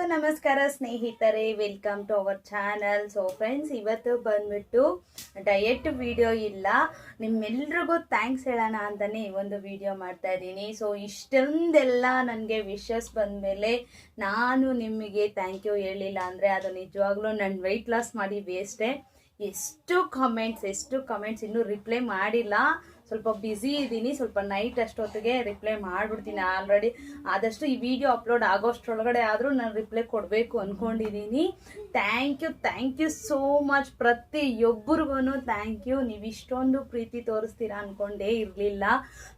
ಎಲ್ರಿಗೂ ನಮಸ್ಕಾರ ಸ್ನೇಹಿತರೆ welcome to our channel so friends ಇವತ್ತು ಬಂದ್ಬಿಟ್ಟು ಡಯಟ್ ವಿಡಿಯೋ ಇಲ್ಲ. ನಿಮ್ಮೆಲ್ರಿಗೂ ಥ್ಯಾಂಕ್ಸ್ ಹೇಳೋಣ ಅಂತಲೇ ಈ ಒಂದು ವಿಡಿಯೋ ಮಾಡ್ತಾ ಇದ್ದೀನಿ. ಸೊ ಇಷ್ಟೊಂದೆಲ್ಲ ನನಗೆ ವಿಶಸ್ ಬಂದಮೇಲೆ ನಾನು ನಿಮಗೆ ಥ್ಯಾಂಕ್ ಯು ಹೇಳಿಲ್ಲ ಅಂದರೆ ಅದು ನಿಜವಾಗ್ಲೂ ನನ್ನ ವೆಯ್ಟ್ ಲಾಸ್ ಮಾಡಿ ವೇಸ್ಟೇ ಎಷ್ಟು ಕಮೆಂಟ್ಸ್ ಎಷ್ಟು ಕಮೆಂಟ್ಸ್ ಇನ್ನೂ ರಿಪ್ಲೈ ಮಾಡಿಲ್ಲ. ಸ್ವಲ್ಪ ಬ್ಯುಸಿ ಇದ್ದೀನಿ ಸ್ವಲ್ಪ ನೈಟ್ ಅಷ್ಟೊತ್ತಿಗೆ ರಿಪ್ಲೈ ಮಾಡಿಬಿಡ್ತೀನಿ ಆಲ್ರೆಡಿ ಆದಷ್ಟು ಈ ವಿಡಿಯೋ ಅಪ್ಲೋಡ್ ಆಗೋಷ್ಟ್ರೊಳಗಡೆ ಆದರೂ ನಾನು ರಿಪ್ಲೈ ಕೊಡಬೇಕು ಅಂದ್ಕೊಂಡಿದ್ದೀನಿ thank you thank you so much ಪ್ರತಿಯೊಬ್ಬರಿಗೂ ಥ್ಯಾಂಕ್ ಯು ನೀವು ಇಷ್ಟೊಂದು ಪ್ರೀತಿ ತೋರಿಸ್ತೀರಾ ಅಂದ್ಕೊಂಡೇ ಇರಲಿಲ್ಲ.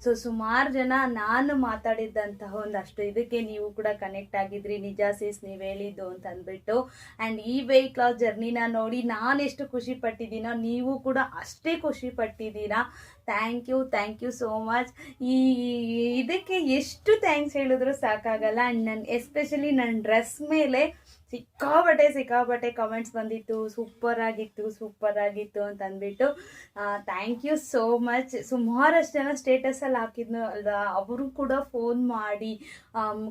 ಸೊ ಸುಮಾರು ಜನ ನಾನು ಮಾತಾಡಿದ್ದಂತಹ ಒಂದಷ್ಟು ಇದಕ್ಕೆ ನೀವು ಕೂಡ ಕನೆಕ್ಟ್ ಆಗಿದ್ರಿ. ನಿಜ ಸೀಸ್ ನೀವು ಹೇಳಿದ್ದು ಅಂತ ಅಂದ್ಬಿಟ್ಟು. ಆ್ಯಂಡ್ ಈ ವೆಯ್ಟ್ ಲಾಸ್ ಜರ್ನಿನ ನೋಡಿ ನಾನು ಎಷ್ಟು ಖುಷಿ ಪಟ್ಟಿದ್ದೀನೋ, ನೀವು ಕೂಡ ಅಷ್ಟೇ ಖುಷಿ ಪಟ್ಟಿದ್ದೀರಾ. Thank you thank you so much ಈ ಇದಕ್ಕೆ ಎಷ್ಟು ಥ್ಯಾಂಕ್ಸ್ ಹೇಳಿದ್ರು ಸಾಕಾಗಲ್ಲ. ಆ್ಯಂಡ್ ನನ್ನ ಎಸ್ಪೆಷಲಿ ನನ್ನ ಡ್ರೆಸ್ ಮೇಲೆ ಸಿಕ್ಕಾಬಟ್ಟೆ ಸಿಕ್ಕಾಬಟ್ಟೆ ಕಮೆಂಟ್ಸ್ ಬಂದಿತ್ತು. ಸೂಪರ್ ಆಗಿತ್ತು ಸೂಪರ್ ಆಗಿತ್ತು ಅಂತ ಅಂದ್ಬಿಟ್ಟು ಥ್ಯಾಂಕ್ ಯು ಸೋ ಮಚ್ ಸುಮಾರಷ್ಟು ಜನ ಸ್ಟೇಟಸಲ್ಲಿ ಹಾಕಿದ್ನು, ಅಲ್ವಾ? ಅವರು ಕೂಡ ಫೋನ್ ಮಾಡಿ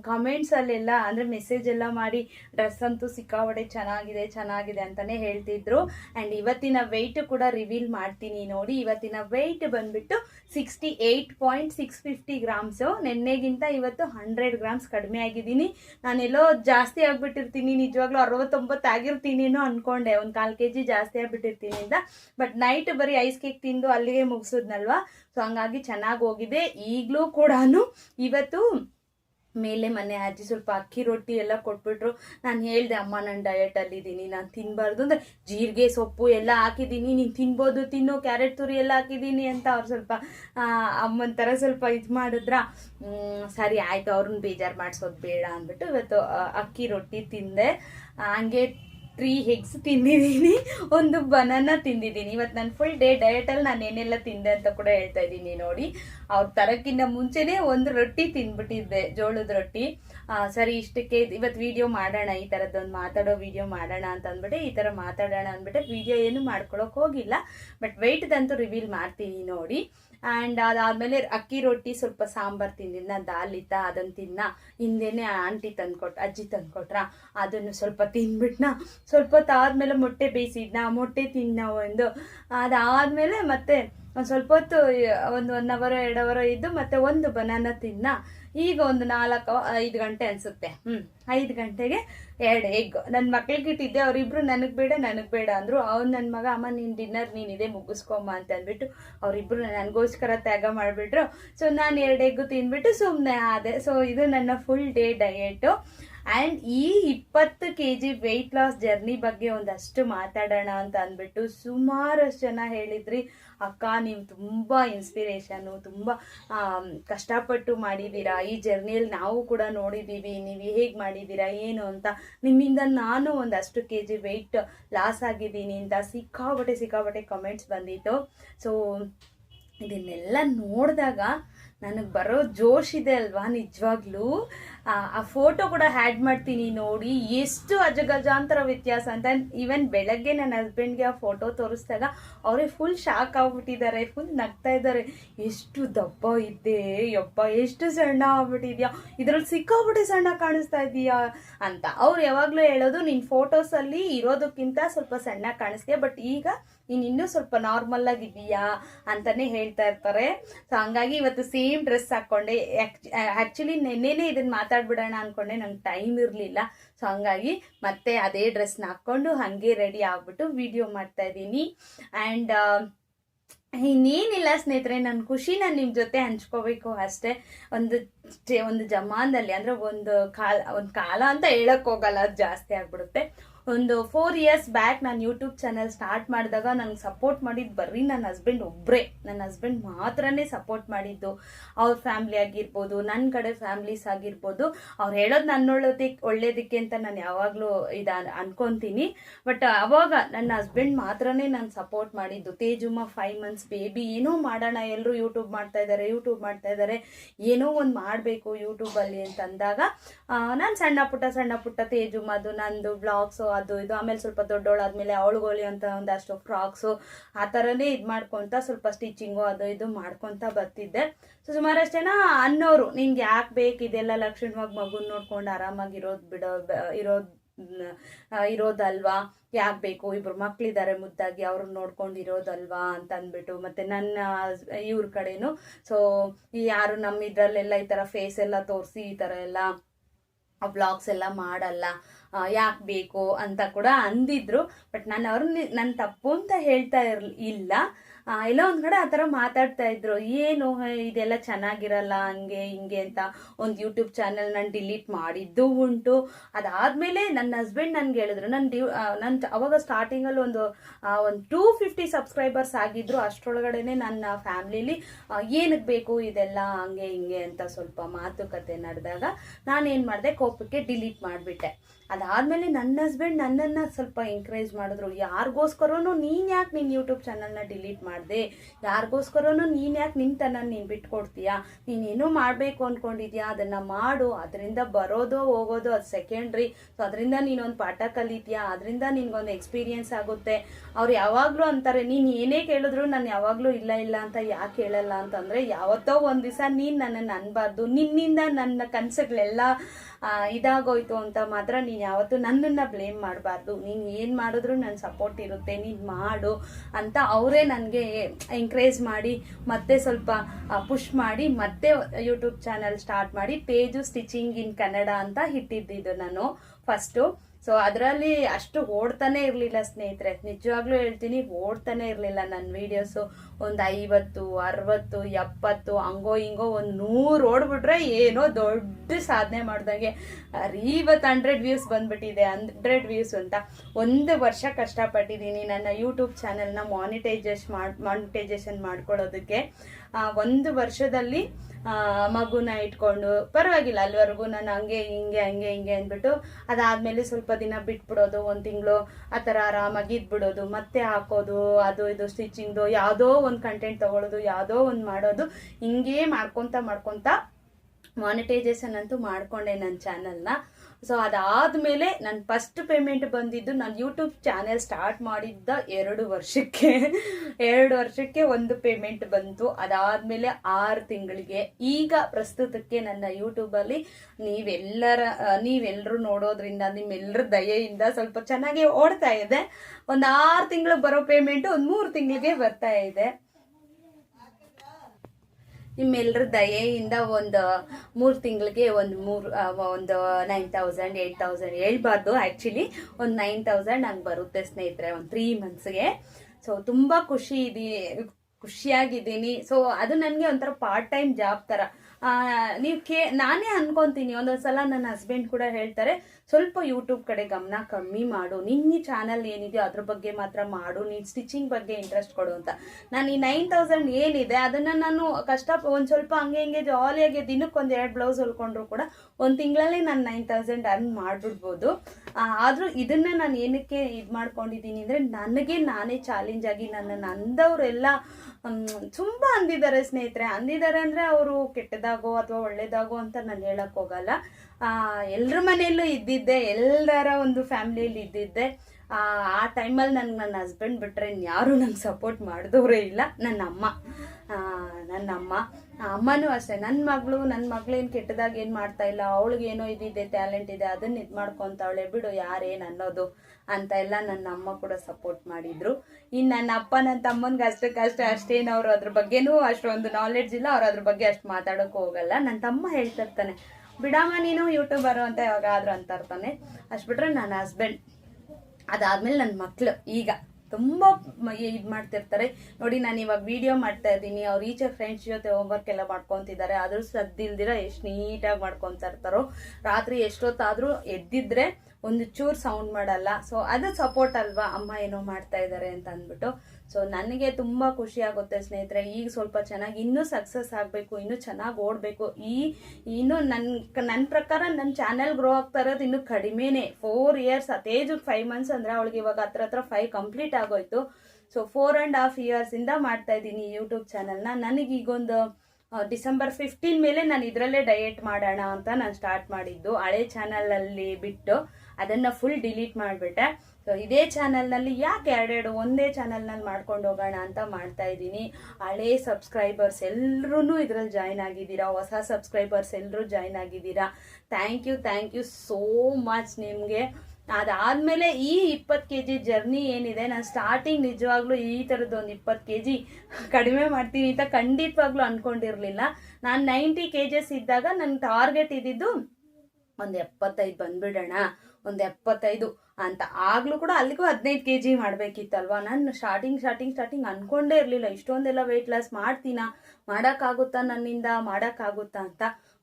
ಕಮೆಂಟ್ಸಲ್ಲೆಲ್ಲ ಅಂದರೆ ಮೆಸೇಜ್ ಎಲ್ಲ ಮಾಡಿ, ಡ್ರೆಸ್ ಅಂತೂ ಸಿಕ್ಕಾಬಟ್ಟೆ ಚೆನ್ನಾಗಿದೆ ಚೆನ್ನಾಗಿದೆ ಅಂತಾನೆ ಹೇಳ್ತಿದ್ರು. ಆ್ಯಂಡ್ ಇವತ್ತಿನ ವೆಯ್ಟ್ ಕೂಡ ರಿವೀಲ್ ಮಾಡ್ತೀನಿ ನೋಡಿ. ಇವತ್ತಿನ ವೆಯ್ಟ್ ಬಂದ್ಬಿಟ್ಟು sixty eight point six fifty grams ನಿನ್ನೆಗಿಂತ ಇವತ್ತು ಹಂಡ್ರೆಡ್ ಗ್ರಾಮ್ಸ್ ಕಡಿಮೆ ಆಗಿದ್ದೀನಿ. ನಾನೆಲ್ಲೋ ಜಾಸ್ತಿ ಆಗಿಬಿಟ್ಟಿರ್ತೀನಿ ನಿಜವಾಗ್ಲೂ ಅರವತ್ತೊಂಬತ್ತು ಆಗಿರ್ತೀನಿನೂ ಅನ್ಕೊಂಡೆ. ಒಂದು ಕಾಲು ಕೆ ಜಿ ಜಾಸ್ತಿ ಆಗಿಬಿಟ್ಟಿರ್ತೀನಿ ಅಂತ. ಬಟ್ ನೈಟ್ ಬರೀ ಐಸ್ ಕೇಕ್ ತಿಂದು ಅಲ್ಲಿಗೆ ಮುಗಿಸೋದ್ನಲ್ವಾ? ಸೊ ಹಂಗಾಗಿ ಚೆನ್ನಾಗಿ ಹೋಗಿದೆ. ಈಗಲೂ ಕೂಡ ಇವತ್ತು ಮೇಲೆ ಮನೆ ಅಜ್ಜಿ ಸ್ವಲ್ಪ ಅಕ್ಕಿ ರೊಟ್ಟಿ ಎಲ್ಲ ಕೊಟ್ಬಿಟ್ರು. ನಾನು ಹೇಳ್ದೆ, ಅಮ್ಮ ನನ್ನ ಡಯಟಲ್ಲಿ ಇದ್ದೀನಿ ನಾನು ತಿನ್ನಬಾರ್ದು ಅಂದರೆ ಜೀರಿಗೆ, ಸೊಪ್ಪು ಎಲ್ಲ ಹಾಕಿದ್ದೀನಿ ನೀನು ತಿನ್ಬೋದು, ತಿನ್ನು ಕ್ಯಾರೆಟ್ ತುರಿ ಎಲ್ಲ ಹಾಕಿದ್ದೀನಿ ಅಂತ ಅವ್ರು ಸ್ವಲ್ಪ ಅಮ್ಮನ ಥರ ಸ್ವಲ್ಪ ಇದು ಮಾಡಿದ್ರ ಸರಿ ಆಯಿತು, ಅವ್ರನ್ನ ಬೇಜಾರು ಮಾಡಿಸೋದು ಬೇಡ ಅಂದ್ಬಿಟ್ಟು ಇವತ್ತು ಅಕ್ಕಿ ರೊಟ್ಟಿ ತಿಂದೆ. ಹಂಗೆ ತ್ರೀ ಹೆಗ್ಸ್ ತಿಂದಿದ್ದೀನಿ, ಒಂದು ಬನಾನ ತಿಂದಿದ್ದೀನಿ. ಇವತ್ತು ನಾನು ಫುಲ್ ಡೇ ಡಯಟಲ್ಲಿ ನಾನು ಏನೆಲ್ಲ ತಿಂದೆ ಅಂತ ಕೂಡ ಹೇಳ್ತಾ ಇದ್ದೀನಿ ನೋಡಿ. ಅವ್ರ ತರಕ್ಕಿಂತ ಮುಂಚೆನೇ ಒಂದು ರೊಟ್ಟಿ ತಿಂದ್ಬಿಟ್ಟಿದ್ದೆ, ಜೋಳದ ರೊಟ್ಟಿ. ಸರಿ, ಇಷ್ಟಕ್ಕೆ ಇವತ್ತು ವಿಡಿಯೋ ಮಾಡೋಣ, ಈ ಥರದ್ದೊಂದು ಮಾತಾಡೋ ವಿಡಿಯೋ ಮಾಡೋಣ ಅಂತ ಅಂದ್ಬಿಟ್ಟು, ಈ ಥರ ಮಾತಾಡೋಣ ಅಂದ್ಬಿಟ್ಟು ವಿಡಿಯೋ ಏನು ಮಾಡ್ಕೊಳಕ್ಕೆ ಹೋಗಿಲ್ಲ. ಬಟ್ ವೆಯ್ಟ್ದಂತೂ ರಿವೀಲ್ ಮಾಡ್ತೀನಿ ನೋಡಿ. ಆ್ಯಂಡ್ ಅದಾದಮೇಲೆ ಅಕ್ಕಿ ರೊಟ್ಟಿ ಸ್ವಲ್ಪ ಸಾಂಬಾರು ತಿಂದಿದ್ನ ದಾಲಿತ ಅದನ್ನು ತಿನ್ನ. ಹಿಂದೆನೇ ಆಂಟಿ ತಂದ್ಕೊಟ್ ಅಜ್ಜಿ ತಂದ್ಕೊಟ್ರ. ಅದನ್ನು ಸ್ವಲ್ಪ ತಿಂದ್ಬಿಟ್ನ. ಸ್ವಲ್ಪ ಆದಮೇಲೆ ಮೊಟ್ಟೆ ಬೇಯಿಸಿದ್ನ. ಮೊಟ್ಟೆ ತಿನ್ನ ಒಂದು. ಅದಾದಮೇಲೆ ಮತ್ತೆ ಒಂದು ಸ್ವಲ್ಪ ಹೊತ್ತು ಒಂದು ಒನ್ ಅವರ್ ಎರಡು ಅವರ್ ಇದ್ದು ಮತ್ತೆ ಒಂದು ಬನಾನ ತಿನ್ನ. ಈಗ ಒಂದು ನಾಲ್ಕು, ಐದು ಗಂಟೆ ಅನಿಸುತ್ತೆ. ಹ್ಞೂ ಐದು ಗಂಟೆಗೆ ಎರಡು ಎಗ್ ನನ್ನ ಮಕ್ಳಿಗೆ ಇಟ್ಟಿದ್ದೆ, ಅವರಿಬ್ರು ನನಗೆ ಬೇಡ ನನಗೆ ಬೇಡ ಅಂದರು. ಅವ್ನು ನನ್ನ ಮಗ, ಅಮ್ಮ ನಿನ್ನ ಡಿನ್ನರ್ ನೀನಿದೆ, ಮುಗಿಸ್ಕೊಮ್ಮ ಅಂತ ಅಂದ್ಬಿಟ್ಟು ಅವರಿಬ್ರು ನನಗೋಸ್ಕರ ತ್ಯಾಗ ಮಾಡಿಬಿಟ್ರು. ಸೊ ನಾನು ಎರಡು ಎಗ್ಗು ತಿಂದ್ಬಿಟ್ಟು ಸುಮ್ಮನೆ ಆದೆ. ಸೊ ಇದು ನನ್ನ ಫುಲ್ ಡೇ ಡಯೆಟು ಆ್ಯಂಡ್ ಈ ಇಪ್ಪತ್ತು K G weight loss journey ಬಗ್ಗೆ ಒಂದಷ್ಟು ಮಾತಾಡೋಣ ಅಂತ ಅಂದ್ಬಿಟ್ಟು ಸುಮಾರಷ್ಟು ಜನ ಹೇಳಿದ್ರಿ. ಅಕ್ಕ, ನೀವು ತುಂಬ ಇನ್ಸ್ಪಿರೇಷನು ತುಂಬ ಕಷ್ಟಪಟ್ಟು ಮಾಡಿದ್ದೀರಾ ಈ ಜರ್ನಿಯಲ್ಲಿ ನಾವು ಕೂಡ ನೋಡಿದ್ದೀವಿ ನೀವು ಹೇಗೆ ಮಾಡಿದ್ದೀರಾ ಏನು ಅಂತ. ನಿಮ್ಮಿಂದ ನಾನು ಒಂದಷ್ಟು ಕೆ ಜಿ ವೆಯ್ಟ್ ಲಾಸ್ ಆಗಿದ್ದೀನಿ ಅಂತ ಸಿಕ್ಕಾಬಟ್ಟೆ ಸಿಕ್ಕಾಬಟ್ಟೆ ಕಮೆಂಟ್ಸ್ ಬಂದಿತ್ತು. ಸೊ ಇದನ್ನೆಲ್ಲ ನೋಡಿದಾಗ ನನಗೆ ಬರೋ ಜೋಶ್ ಇದೆ ಅಲ್ವಾ ನಿಜವಾಗ್ಲೂ? ಆ, ಫೋಟೋ ಕೂಡ ಹ್ಯಾಡ್ ಮಾಡ್ತೀನಿ ನೋಡಿ. ಎಷ್ಟು ಅಜಗಜಾಂತರ ವ್ಯತ್ಯಾಸ ಅಂತ. ಈವನ್ ಬೆಳಗ್ಗೆ ನನ್ನ ಹಸ್ಬೆಂಡ್ಗೆ ಆ ಫೋಟೋ ತೋರಿಸಿದಾಗ ಅವರೇ ಫುಲ್ ಶಾಕ್ ಆಗ್ಬಿಟ್ಟಿದ್ದಾರೆ ಫುಲ್ ನಗ್ತಾ ಇದ್ದಾರೆ. ಎಷ್ಟು ದಪ್ಪ ಇದ್ದೆ ಯಪ್ಪ ಎಷ್ಟು ಸಣ್ಣ ಆಗ್ಬಿಟ್ಟಿದ್ಯಾ? ಇದರಲ್ಲಿ ಸಿಕ್ಕಾಬಿಟ್ಟು ಸಣ್ಣ ಕಾಣಿಸ್ತಾ ಇದೀಯಾ ಅಂತ. ಅವ್ರು ಯಾವಾಗಲೂ ಹೇಳೋದು ನಿನ್ನ ಫೋಟೋಸಲ್ಲಿ ಇರೋದಕ್ಕಿಂತ ಸ್ವಲ್ಪ ಸಣ್ಣ ಕಾಣಿಸ್ತೀಯ. ಬಟ್ ಈಗ ನೀನು ಇನ್ನೂ ಸ್ವಲ್ಪ ನಾರ್ಮಲ್ ಆಗಿದೀಯಾ ಅಂತಾನೆ ಹೇಳ್ತಾ ಇರ್ತಾರೆ. ಸೊ ಹಂಗಾಗಿ ಇವತ್ತು ಸೇಮ್ ಡ್ರೆಸ್ ಹಾಕ್ಕೊಂಡೆ ಆ್ಯಕ್ಚುಲಿ ನೆನ್ನೆನೇ ಇದನ್ನ ಮಾತಾಡ್ಬಿಡೋಣ ಅನ್ಕೊಂಡೆ. ನಂಗೆ ಟೈಮ್ ಇರಲಿಲ್ಲ. ಸೊ ಹಂಗಾಗಿ ಮತ್ತೆ ಅದೇ ಡ್ರೆಸ್ನ ಹಾಕ್ಕೊಂಡು ಹಾಗೆ ರೆಡಿ ಆಗ್ಬಿಟ್ಟು ವಿಡಿಯೋ ಮಾಡ್ತಾ ಇದ್ದೀನಿ. ಆ್ಯಂಡ್ ಇನ್ನೇನಿಲ್ಲ ಸ್ನೇಹಿತರೆ ನನ್ನ ನಾನು ನಿಮ್ಮ ಜೊತೆ ಹಂಚ್ಕೋಬೇಕು ಅಷ್ಟೇ. ಒಂದು ಒಂದು ಜಮಾನದಲ್ಲಿ ಅಂದರೆ ಒಂದು ಕಾಲ ಒಂದು ಕಾಲ ಅಂತ ಹೇಳೋಕ್ಕೋಗಲ್ಲ ಅದು ಜಾಸ್ತಿ ಆಗ್ಬಿಡುತ್ತೆ. ಒಂದು ಫೋರ್ ಇಯರ್ಸ್ ಬ್ಯಾಕ್ ನಾನು ಯೂಟ್ಯೂಬ್ ಚಾನಲ್ ಸ್ಟಾರ್ಟ್ ಮಾಡಿದಾಗ ನನಗೆ ಸಪೋರ್ಟ್ ಮಾಡಿದ್ದು ಬರೀ ನನ್ನ ಹಸ್ಬೆಂಡ್ ಒಬ್ಬರೇ ನನ್ನ ಹಸ್ಬೆಂಡ್ ಮಾತ್ರನೇ ಸಪೋರ್ಟ್ ಮಾಡಿದ್ದು. ಅವ್ರ ಫ್ಯಾಮ್ಲಿ ಆಗಿರ್ಬೋದು ನನ್ನ ಕಡೆ ಫ್ಯಾಮ್ಲೀಸ್ ಆಗಿರ್ಬೋದು, ಅವ್ರು ಹೇಳೋದು ನನ್ನ ಒಳ್ಳೇದಕ್ಕೆ ಒಳ್ಳೇದಕ್ಕೆ ಅಂತ ನಾನು ಯಾವಾಗಲೂ ಇದು ಅನ್ಕೊಂತೀನಿ. ಬಟ್ ಅವಾಗ ನನ್ನ ಹಸ್ಬೆಂಡ್ ಮಾತ್ರನೇ ನಾನು ಸಪೋರ್ಟ್ ಮಾಡಿದ್ದು. ತೇಜುಮ್ಮ ಫೈವ್ ಮಂತ್ಸ್ ಬೇಬಿ ಏನೋ ಮಾಡೋಣ ಎಲ್ಲರೂ ಯೂಟ್ಯೂಬ್ ಮಾಡ್ತಾ ಇದ್ದಾರೆ ಯೂಟ್ಯೂಬ್ ಮಾಡ್ತಾ ಇದ್ದಾರೆ ಏನೋ ಒಂದು ಮಾಡಬೇಕು ಯೂಟ್ಯೂಬಲ್ಲಿ ಅಂತಂದಾಗ ನಾನು ಸಣ್ಣ ಪುಟ್ಟ ಸಣ್ಣ ಪುಟ್ಟ ತೇಜುಮ್ಮದು, ನಂದು ಬ್ಲಾಗ್ಸು ಅದು ಇದು, ಆಮೇಲೆ ಸ್ವಲ್ಪ ದೊಡ್ಡವಳಾದ್ಮೇಲೆ ಅವಳುಗೋಳಿ ಅಂತ ಒಂದಷ್ಟು ಫ್ರಾಕ್ಸು ಆ ಥರನೇ ಇದು ಮಾಡ್ಕೊತ ಸ್ವಲ್ಪ ಸ್ಟಿಚಿಂಗು ಅದು ಇದು ಮಾಡ್ಕೊತ ಬರ್ತಿದ್ದೆ. ಸೊ ಸುಮಾರಷ್ಟು ಅನ್ನೋರು ನಿಮ್ಗೆ ಯಾಕೆ ಬೇಕು ಇದೆಲ್ಲ ಲಕ್ಷಣವಾಗಿ ಮಗುನ ನೋಡ್ಕೊಂಡು ಆರಾಮಾಗಿ ಇರೋದು ಬಿಡೋ ಇರೋದು ಇರೋದಲ್ವಾ? ಯಾಕೆ ಬೇಕು? ಇಬ್ರು ಮಕ್ಕಳಿದ್ದಾರೆ ಮುದ್ದಾಗಿ ಅವ್ರನ್ನ ನೋಡ್ಕೊಂಡು ಇರೋದಲ್ವಾ ಅಂತ ಅಂದ್ಬಿಟ್ಟು ಮತ್ತೆ ನನ್ನ ಇವ್ರ ಕಡೆನು. ಸೊ ಯಾರು ನಮ್ಮ ಇದರಲ್ಲೆಲ್ಲ ಈ ಥರ ಫೇಸ್ ಎಲ್ಲ ತೋರಿಸಿ, ಈ ಥರ ಎಲ್ಲ ವ್ಲಾಗ್ಸ್ ಎಲ್ಲ ಮಾಡಲ್ಲ ಯಾಕೆ ಬೇಕು ಅಂತ ಕೂಡ ಅಂದಿದ್ರು. ಬಟ್ ನಾನು ಅವ್ರನ್ನ ನನ್ನ ತಪ್ಪು ಅಂತ ಹೇಳ್ತಾ ಇರ್ಲಿ, ಇಲ್ಲ. ಎಲ್ಲೋ ಒಂದ್ ಕಡೆ ಆ ಮಾತಾಡ್ತಾ ಇದ್ರು. ಏನು ಇದೆಲ್ಲ ಚೆನ್ನಾಗಿರಲ್ಲ, ಹಂಗೆ, ಹಿಂಗೆ ಅಂತ ಒಂದು ಯೂಟ್ಯೂಬ್ ಚಾನೆಲ್ ನಾನು ಡಿಲೀಟ್ ಮಾಡಿದ್ದು ಉಂಟು. ಅದಾದ್ಮೇಲೆ ನನ್ನ ಹಸ್ಬೆಂಡ್ ನನ್ಗೆ ಹೇಳಿದ್ರು ನನ್ನ ಡ್ಯೂ ನನ್ನ ಅವಾಗ ಸ್ಟಾರ್ಟಿಂಗಲ್ಲಿ ಒಂದು ಒಂದು ಟೂ ಫಿಫ್ಟಿ ಸಬ್ಸ್ಕ್ರೈಬರ್ಸ್ ಆಗಿದ್ರು. ಅಷ್ಟರೊಳಗಡೆನೆ ನನ್ನ ಫ್ಯಾಮಿಲಿಲಿ ಏನಕ್ಕೆ ಬೇಕು ಇದೆಲ್ಲ, ಹಂಗೆ, ಹಿಂಗೆ ಅಂತ ಸ್ವಲ್ಪ ಮಾತುಕತೆ ನಡೆದಾಗ ನಾನೇನು ಮಾಡಿದೆ, ಕೋಪಕ್ಕೆ ಡಿಲೀಟ್ ಮಾಡಿಬಿಟ್ಟೆ. ಅದಾದ್ಮೇಲೆ ನನ್ನ ಹಸ್ಬೆಂಡ್ ನನ್ನನ್ನು ಸ್ವಲ್ಪ ಎಂಕರೇಜ್ ಮಾಡಿದ್ರು. ಯಾರಿಗೋಸ್ಕರನೂ ನೀನು ಯಾಕೆ ನಿನ್ನ ಯೂಟ್ಯೂಬ್ ಚಾನಲ್ನ ಡಿಲೀಟ್ ಮಾಡಿದೆ? ಯಾರಿಗೋಸ್ಕರನೂ ನೀನು ಯಾಕೆ ನಿಂತನ ನೀನು ಬಿಟ್ಕೊಡ್ತೀಯಾ? ನೀನೇನೋ ಮಾಡಬೇಕು ಅಂದ್ಕೊಂಡಿದ್ಯಾ ಅದನ್ನು ಮಾಡು. ಅದರಿಂದ ಬರೋದು ಹೋಗೋದು ಅದು ಸೆಕೆಂಡ್ರಿ ಸೊ ಅದರಿಂದ ನೀನೊಂದು ಪಾಠ ಕಲಿತೀಯಾ? ಅದರಿಂದ ನಿನ್ಗೊಂದು ಎಕ್ಸ್ಪೀರಿಯನ್ಸ್ ಆಗುತ್ತೆ. ಅವ್ರು ಯಾವಾಗಲೂ ಅಂತಾರೆ, ನೀನು ಏನೇ ಕೇಳಿದ್ರು ನಾನು ಯಾವಾಗಲೂ ಇಲ್ಲ ಇಲ್ಲ ಅಂತ ಯಾಕೆ ಹೇಳಲ್ಲ? ಅಂತಂದರೆ, ಯಾವತ್ತೋ ಒಂದು ದಿವಸ ನೀನು ನನ್ನನ್ನು ಅನ್ಬಾರ್ದು. ನಿನ್ನಿಂದ ನನ್ನ ಕನಸುಗಳೆಲ್ಲ ಇದಾಗೋಯ್ತು ಅಂತ ಮಾತ್ರ ನೀನು ಯಾವತ್ತೂ ನನ್ನನ್ನು ಬ್ಲೇಮ್ ಮಾಡಬಾರ್ದು. ನೀನು ಏನು ಮಾಡಿದ್ರು ನನ್ನ ಸಪೋರ್ಟ್ ಇರುತ್ತೆ, ನೀನು ಮಾಡು ಅಂತ ಅವರೇ ನನಗೆ ಎಂಕರೇಜ್ ಮಾಡಿ, ಮತ್ತೆ ಸ್ವಲ್ಪ ಪುಷ್ ಮಾಡಿ, ಮತ್ತೆ ಯೂಟ್ಯೂಬ್ ಚಾನಲ್ ಸ್ಟಾರ್ಟ್ ಮಾಡಿ ತೇಜು ಸ್ಟಿಚಿಂಗ್ ಇನ್ ಕನ್ನಡ ಅಂತ ಇಟ್ಟಿದ್ದಿದ್ದು ನಾನು. ಫಸ್ಟು ಸೊ ಅದರಲ್ಲಿ ಅಷ್ಟು ಓಡ್ತಾನೆ ಇರಲಿಲ್ಲ ಸ್ನೇಹಿತರೆ. ನಿಜವಾಗ್ಲೂ ಹೇಳ್ತೀನಿ, ಓಡ್ತಾನೆ ಇರಲಿಲ್ಲ ನನ್ನ ವೀಡಿಯೋಸು ಒಂದು ಐವತ್ತು, ಅರವತ್ತು, ಎಪ್ಪತ್ತು, ಹಂಗೋ ಹಿಂಗೋ ಒಂದು ನೂರು ಓಡ್ಬಿಟ್ರೆ ಏನೋ ದೊಡ್ಡ ಸಾಧನೆ ಮಾಡ್ದಂಗೆ. ಇವತ್ತು ಹಂಡ್ರೆಡ್ ವ್ಯೂಸ್ ಬಂದ್ಬಿಟ್ಟಿದೆ ಹಂಡ್ರೆಡ್ ವ್ಯೂಸ್ ಅಂತ. ಒಂದು ವರ್ಷ ಕಷ್ಟಪಟ್ಟಿದ್ದೀನಿ ನನ್ನ ಯೂಟ್ಯೂಬ್ ಚಾನೆಲ್ನ ಮಾನಿಟೈಜೇಷ್ ಮಾಡಿ ಮಾನಿಟೈಜೇಷನ್ ಮಾಡ್ಕೊಳ್ಳೋದಕ್ಕೆ. ಒಂದು ವರ್ಷದಲ್ಲಿ ಮಗುನ ಇಟ್ಕೊಂಡು, ಪರವಾಗಿಲ್ಲ, ಅಲ್ಲಿವರೆಗೂ ನಾನು ಹಂಗೆ, ಹಿಂಗೆ ಹಂಗೆ, ಹಿಂಗೆ ಅಂದ್ಬಿಟ್ಟು ಅದಾದಮೇಲೆ ಸ್ವಲ್ಪ ದಿನ ಬಿಟ್ಬಿಡೋದು, ಒಂದು ತಿಂಗಳು ಆ ಥರ ಆರಾಮಾಗಿ ಇದ್ಬಿಡೋದು, ಮತ್ತೆ ಹಾಕೋದು, ಅದು ಇದು ಸ್ಟಿಚಿಂಗ್ದು ಯಾವುದೋ ಒಂದು ಕಂಟೆಂಟ್ ತಗೊಳ್ಳೋದು ಯಾವುದೋ ಒಂದು ಮಾಡೋದು, ಹಿಂಗೇ ಮಾಡ್ಕೊತ ಮಾಡ್ಕೊತ ಮಾನಿಟೈಸೇಷನ್ ಅಂತೂ ಮಾಡ್ಕೊಂಡೆ ನನ್ನ ಚಾನಲ್ನ ಸೊ ಅದಾದಮೇಲೆ ನನ್ನ ಫಸ್ಟ್ ಪೇಮೆಂಟ್ ಬಂದಿದ್ದು ನಾನು ಯೂಟ್ಯೂಬ್ ಚಾನೆಲ್ ಸ್ಟಾರ್ಟ್ ಮಾಡಿದ್ದ ಎರಡು ವರ್ಷಕ್ಕೆ. ಎರಡು ವರ್ಷಕ್ಕೆ ಒಂದು ಪೇಮೆಂಟ್ ಬಂತು. ಅದಾದಮೇಲೆ ಆರು ತಿಂಗಳಿಗೆ. ಈಗ ಪ್ರಸ್ತುತಕ್ಕೆ ನನ್ನ ಯೂಟ್ಯೂಬಲ್ಲಿ ನೀವೆಲ್ಲರ ನೀವೆಲ್ಲರೂ ನೋಡೋದ್ರಿಂದ ನಿಮ್ಮೆಲ್ಲರ ದಯೆಯಿಂದ ಸ್ವಲ್ಪ ಚೆನ್ನಾಗಿ ಓಡ್ತಾ ಇದೆ. ಒಂದು ಆರು ತಿಂಗಳು ಬರೋ ಪೇಮೆಂಟ್ ಒಂದು ಮೂರು ತಿಂಗಳಿಗೆ ಬರ್ತಾ ಇದೆ. ನಿಮ್ಮೆಲ್ಲರ ದಯೆಯಿಂದ ಒಂದು ಮೂರು ತಿಂಗಳಿಗೆ ಒಂದು ಮೂರು ಒಂದು ನೈನ್ ತೌಸಂಡ್ ಏಯ್ಟ್ ತೌಸಂಡ್ ಹೇಳ್ಬಾರ್ದು. ಆ್ಯಕ್ಚುಲಿ ಒಂದು ನೈನ್ ತೌಸಂಡ್ ಹಂಗೆ ಬರುತ್ತೆ ಸ್ನೇಹಿತರೆ, ಒಂದು ತ್ರೀ ಮಂತ್ಸ್ಗೆ ಸೊ ತುಂಬ ಖುಷಿ ಇದೀನಿ, ಖುಷಿಯಾಗಿದ್ದೀನಿ. ಸೊ ಅದು ನನಗೆ ಒಂಥರ ಪಾರ್ಟ್ ಟೈಮ್ ಜಾಬ್ ಥರ ನೀವು ಕೇ, ನಾನೇ ಅನ್ಕೊಂತೀನಿ ಒಂದೊಂದ್ಸಲ ನನ್ನ ಹಸ್ಬೆಂಡ್ ಕೂಡ ಹೇಳ್ತಾರೆ, ಸ್ವಲ್ಪ ಯೂಟ್ಯೂಬ್ ಕಡೆ ಗಮನ ಕಮ್ಮಿ ಮಾಡು, ನಿನ್ನ ಚಾನಲ್ ಏನಿದೆಯೋ ಅದ್ರ ಬಗ್ಗೆ ಮಾತ್ರ ಮಾಡು, ನೀನು ಸ್ಟಿಚಿಂಗ್ ಬಗ್ಗೆ ಇಂಟ್ರೆಸ್ಟ್ ಕೊಡು ಅಂತ. ನಾನು ಈ ನೈನ್ ತೌಸಂಡ್ ಏನಿದೆ, ಅದನ್ನು ನಾನು ಕಷ್ಟ, ಒಂದು ಸ್ವಲ್ಪ ಹಂಗೆ ಹಿಂಗೆ ಜಾಲಿಯಾಗಿ ದಿನಕ್ಕೆ ಒಂದು ಎರಡು ಬ್ಲೌಸ್ ಹೊಲ್ಕೊಂಡ್ರು ಕೂಡ ಒಂದು ತಿಂಗಳಲ್ಲಿ ನಾನು ನೈನ್ ತೌಸಂಡ್ ಅರ್ನ್ ಮಾಡಿಬಿಡ್ಬೋದು. ಆದರೂ ಇದನ್ನು ನಾನು ಏನಕ್ಕೆ ಇದು ಮಾಡ್ಕೊಂಡಿದ್ದೀನಿ ಅಂದರೆ ನನಗೆ ನಾನೇ ಚಾಲೆಂಜ್ ಆಗಿ ನನ್ನ ಅಂದವರೆಲ್ಲ ತುಂಬ ಅಂದಿದ್ದಾರೆ ಸ್ನೇಹಿತರೆ. ಅಂದಿದ್ದಾರೆ ಅಂದರೆ ಅವರು ಕೆಟ್ಟದಾಗೋ ಅಥವಾ ಒಳ್ಳೇದಾಗೋ ಅಂತ ನಾನು ಹೇಳಕ್ ಹೋಗಲ್ಲ. ಎಲ್ಲರ ಮನೆಯಲ್ಲೂ ಇದ್ದಿದ್ದೆ. ಎಲ್ಲರ ಒಂದು ಫ್ಯಾಮಿಲಿಯಲ್ಲಿ ಇದ್ದಿದ್ದೆ. ಆ, ಟೈಮಲ್ಲಿ ನನಗೆ ನನ್ನ ಹಸ್ಬೆಂಡ್ ಬಿಟ್ಟರೆ ಯಾರೂ ನಂಗೆ ಸಪೋರ್ಟ್ ಮಾಡಿದವರೇ ಇಲ್ಲ. ನನ್ನ ಅಮ್ಮ. ನನ್ನ ಅಮ್ಮ. ಅಮ್ಮನೂ ಅಷ್ಟೇ. ನನ್ನ ಮಗಳು ನನ್ನ ಮಗಳೇನು ಕೆಟ್ಟದಾಗ ಏನು ಮಾಡ್ತಾ ಇಲ್ಲ. ಅವಳಿಗೆ ಏನೋ ಇದಿದೆ ಟ್ಯಾಲೆಂಟ್ ಇದೆ ಅದನ್ನ ಇದು ಮಾಡ್ಕೊತಾವಳೆ. ಬಿಡು ಯಾರೇನು ಅನ್ನೋದು ಅಂತ ಎಲ್ಲ ನನ್ನ ಅಮ್ಮ ಕೂಡ ಸಪೋರ್ಟ್ ಮಾಡಿದ್ರು. ಇನ್ನು ನನ್ನ ಅಪ್ಪ ನನ್ನ ತಮ್ಮನಿಗೆ ಅಷ್ಟಕ್ಕಷ್ಟೇ ಅಷ್ಟೇನು ಅವರು ಅದ್ರ ಬಗ್ಗೆನೂ ಅಷ್ಟೊಂದು ನಾಲೆಡ್ಜ್ ಇಲ್ಲ. ಅವ್ರು ಅದ್ರ ಬಗ್ಗೆ ಅಷ್ಟು ಮಾತಾಡೋಕೆ ಹೋಗಲ್ಲ. ನನ್ನ ತಮ್ಮ ಹೇಳ್ತಿರ್ತಾನೆ ಬಿಡಮ್ಮ ನೀನು ಯೂಟ್ಯೂಬರು ಅಂತ ಯಾವಾಗಾದ್ರೂ ಅಂತ ಇರ್ತಾನೆ ಅಷ್ಟು ಬಿಟ್ರೆ ನನ್ನ ಹಸ್ಬೆಂಡ್ ಅದಾದ್ಮೇಲೆ ನನ್ನ ಮಕ್ಳು ಈಗ ತುಂಬ ಇದು ಮಾಡ್ತಿರ್ತಾರೆ. ನೋಡಿ, ನಾನು ಇವಾಗ ವಿಡಿಯೋ ಮಾಡ್ತಾ ಇದ್ದೀನಿ. ಅವ್ರು ಈಚೆ ಫ್ರೆಂಡ್ಸ್ ಜೊತೆ ಹೋಮ್ವರ್ಕ್ ಎಲ್ಲ ಮಾಡ್ಕೊತಿದ್ದಾರೆ. ಆದರೂ ಸದ್ದಿಲ್ದಿರ ಎಷ್ಟು ನೀಟಾಗಿ ಮಾಡ್ಕೊತಾ ಇರ್ತಾರೋ. ರಾತ್ರಿ ಎಷ್ಟೊತ್ತಾದರೂ ಎದ್ದಿದ್ರೆ ಒಂದು ಚೂರು ಸೌಂಡ್ ಮಾಡಲ್ಲ. ಸೊ ಅದು ಸಪೋರ್ಟ್ ಅಲ್ವಾ? ಅಮ್ಮ ಏನೋ ಮಾಡ್ತಾ ಇದ್ದಾರೆ ಅಂತ ಅಂದ್ಬಿಟ್ಟು ಸೊ ನನಗೆ ತುಂಬ ಖುಷಿ ಆಗುತ್ತೆ ಸ್ನೇಹಿತರೆ, ಈಗ ಸ್ವಲ್ಪ ಚೆನ್ನಾಗಿ ಇನ್ನೂ ಸಕ್ಸಸ್ ಆಗಬೇಕು, ಇನ್ನೂ ಚೆನ್ನಾಗಿ ಓಡಬೇಕು. ಈ, ಇನ್ನೂ ನನ್ನ ನನ್ನ ಪ್ರಕಾರ ನನ್ನ ಚಾನೆಲ್ ಗ್ರೋ ಆಗ್ತಾ ಇರೋದು ಇನ್ನೂ ಕಡಿಮೆನೇ. ಫೋರ್ ಇಯರ್ಸ್ ಅತೇಜು ಫೈವ್ ಮಂತ್ಸ್ ಅಂದರೆ ಅವಳಿಗೆ ಇವಾಗ ಹತ್ರ ಹತ್ರ ಫೈವ್ ಕಂಪ್ಲೀಟ್ ಆಗೋಯ್ತು. ಸೊ ಫೋರ್ ಆ್ಯಂಡ್ ಹಾಫ್ ಇಯರ್ಸಿಂದ ಮಾಡ್ತಾ ಇದ್ದೀನಿ ಯೂಟ್ಯೂಬ್ ಚಾನಲ್ನ ನನಗೀಗೊಂದು ಡಿಸೆಂಬರ್ ಫಿಫ್ಟೀನ್ ಮೇಲೆ ನಾನು ಇದರಲ್ಲೇ ಡಯೆಟ್ ಮಾಡೋಣ ಅಂತ ನಾನು ಸ್ಟಾರ್ಟ್ ಮಾಡಿದ್ದು. ಹಳೆ ಚಾನಲಲ್ಲಿ ಬಿಟ್ಟು ಅದನ್ನು ಫುಲ್ ಡಿಲೀಟ್ ಮಾಡಿಬಿಟ್ಟೆ. ಸೊ ಇದೇ ಚಾನಲ್ನಲ್ಲಿ ಯಾಕೆ ಎರಡೆರಡು ಒಂದೇ ಚಾನಲ್ನಲ್ಲಿ ಮಾಡ್ಕೊಂಡು ಹೋಗೋಣ ಅಂತ ಮಾಡ್ತಾ ಇದ್ದೀನಿ. ಹಳೇ ಸಬ್ಸ್ಕ್ರೈಬರ್ಸ್ ಎಲ್ಲರೂ ಇದ್ರಲ್ಲಿ ಜಾಯ್ನ್ ಆಗಿದ್ದೀರಾ? ಹೊಸ ಸಬ್ಸ್ಕ್ರೈಬರ್ಸ್ ಎಲ್ಲರೂ ಜಾಯ್ನ್ ಆಗಿದ್ದೀರಾ? Thank you thank you so much ನಿಮಗೆ. ಅದಾದಮೇಲೆ ಈ ಇಪ್ಪತ್ತು ಕೆ ಜಿ ಜರ್ನಿ ಏನಿದೆ? ನಾನು ಸ್ಟಾರ್ಟಿಂಗ್ ನಿಜವಾಗ್ಲೂ ಈ ಥರದ್ದು ಒಂದು ಇಪ್ಪತ್ತು ಕೆ ಜಿ ಕಡಿಮೆ ಮಾಡ್ತೀನಿ ಅಂತ ಖಂಡಿತವಾಗ್ಲೂ ಅಂದ್ಕೊಂಡಿರಲಿಲ್ಲ ನಾನು ನೈಂಟಿ ಕೆ ಜಿಸ್ ಇದ್ದಾಗ ನನ್ನ ಟಾರ್ಗೆಟ್ ಇದ್ದಿದ್ದು ಒಂದು ಎಪ್ಪತ್ತೈದು ಬಂದ್ಬಿಡೋಣ. ಒಂದು ಎಪ್ಪತ್ತೈದು. ಅಂತ. ಆಗ್ಲೂ ಕೂಡ ಅಲ್ಲಿಗೂ ಹದಿನೈದು ಕೆ ಜಿ ಮಾಡ್ಬೇಕಿತ್ತಲ್ವಾ? ನಾನು ಸ್ಟಾರ್ಟಿಂಗ್ ಸ್ಟಾರ್ಟಿಂಗ್ ಸ್ಟಾರ್ಟಿಂಗ್ ಅನ್ಕೊಂಡೇ ಇರಲಿಲ್ಲ. ಇಷ್ಟೊಂದೆಲ್ಲ ವೆಯ್ಟ್ ಲಾಸ್ ಮಾಡ್ತೀನಾ? ಮಾಡೋಕ್ಕಾಗುತ್ತಾ ನನ್ನಿಂದ? ಮಾಡೋಕ್ಕಾಗುತ್ತಾ ಅಂತ.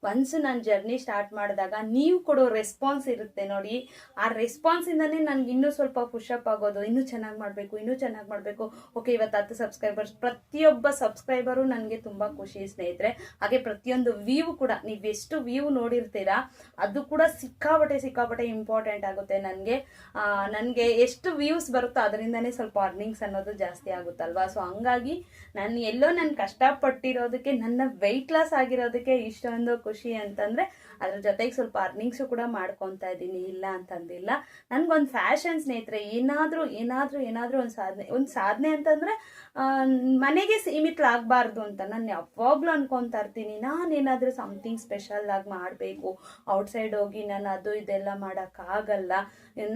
ಒನ್ಸ್ ನಾನು ಜರ್ನಿ ಸ್ಟಾರ್ಟ್ ಮಾಡಿದಾಗ ನೀವು ಕೊಡೋ ರೆಸ್ಪಾನ್ಸ್ ಇರುತ್ತೆ ನೋಡಿ. ಆ ರೆಸ್ಪಾನ್ಸಿಂದನೇ ನನಗೆ ಇನ್ನೂ ಸ್ವಲ್ಪ ಪುಷಪ್ ಆಗೋದು. ಇನ್ನೂ ಚೆನ್ನಾಗಿ ಮಾಡಬೇಕು, ಇನ್ನೂ ಚೆನ್ನಾಗಿ ಮಾಡಬೇಕು. ಓಕೆ ಇವತ್ತು ಹತ್ತು ಸಬ್ಸ್ಕ್ರೈಬರ್ಸ್ ಪ್ರತಿಯೊಬ್ಬ ಸಬ್ಸ್ಕ್ರೈಬರು ನನಗೆ ತುಂಬ ಖುಷಿ ಸ್ನೇಹಿತರೆ. ಹಾಗೆ ಪ್ರತಿಯೊಂದು ವ್ಯೂ ಕೂಡ. ನೀವು ಎಷ್ಟು ವ್ಯೂ ನೋಡಿರ್ತೀರಾ, ಅದು ಕೂಡ ಸಿಕ್ಕಾಪಟ್ಟೆ ಸಿಕ್ಕಾಪಟ್ಟೆ ಇಂಪಾರ್ಟೆಂಟ್ ಆಗುತ್ತೆ ನನಗೆ. ನನಗೆ ಎಷ್ಟು ವ್ಯೂಸ್ ಬರುತ್ತೋ ಅದರಿಂದನೇ ಸ್ವಲ್ಪ ಅರ್ನಿಂಗ್ಸ್ ಅನ್ನೋದು ಜಾಸ್ತಿ ಆಗುತ್ತಲ್ವಾ? ಸೊ ಹಂಗಾಗಿ ನಾನು ಎಲ್ಲೋ ನಾನು ಕಷ್ಟಪಟ್ಟಿರೋದಕ್ಕೆ, ನನ್ನ ವೆಯ್ಟ್ ಲಾಸ್ ಆಗಿರೋದಕ್ಕೆ ಇಷ್ಟೊಂದು ಖುಷಿ ಅಂತಂದರೆ ಅದ್ರ ಜೊತೆಗೆ ಸ್ವಲ್ಪ ಅರ್ನಿಂಗ್ಸು ಕೂಡ ಮಾಡ್ಕೊತಾ ಇದ್ದೀನಿ ಇಲ್ಲ ಅಂತಂದಿಲ್ಲ. ನನಗೊಂದು ಫ್ಯಾಷನ್ ಸ್ನೇಹಿತರೆ, ಏನಾದರೂ ಏನಾದರೂ ಏನಾದರೂ ಒಂದು ಸಾಧನೆ ಒಂದು ಸಾಧನೆ ಅಂತಂದರೆ ಮನೆಗೆ ಸೀಮಿತಲಾಗಬಾರ್ದು ಅಂತ. ನಾನು ಯಾವಾಗಲೂ ಅನ್ಕೊತಾ ಇರ್ತೀನಿ ನಾನೇನಾದರೂ ಸಮಥಿಂಗ್ ಸ್ಪೆಷಲ್ ಆಗಿ ಮಾಡಬೇಕು ಔಟ್ಸೈಡ್ ಹೋಗಿ ನಾನು ಅದು ಇದೆಲ್ಲ ಮಾಡೋಕ್ಕಾಗಲ್ಲ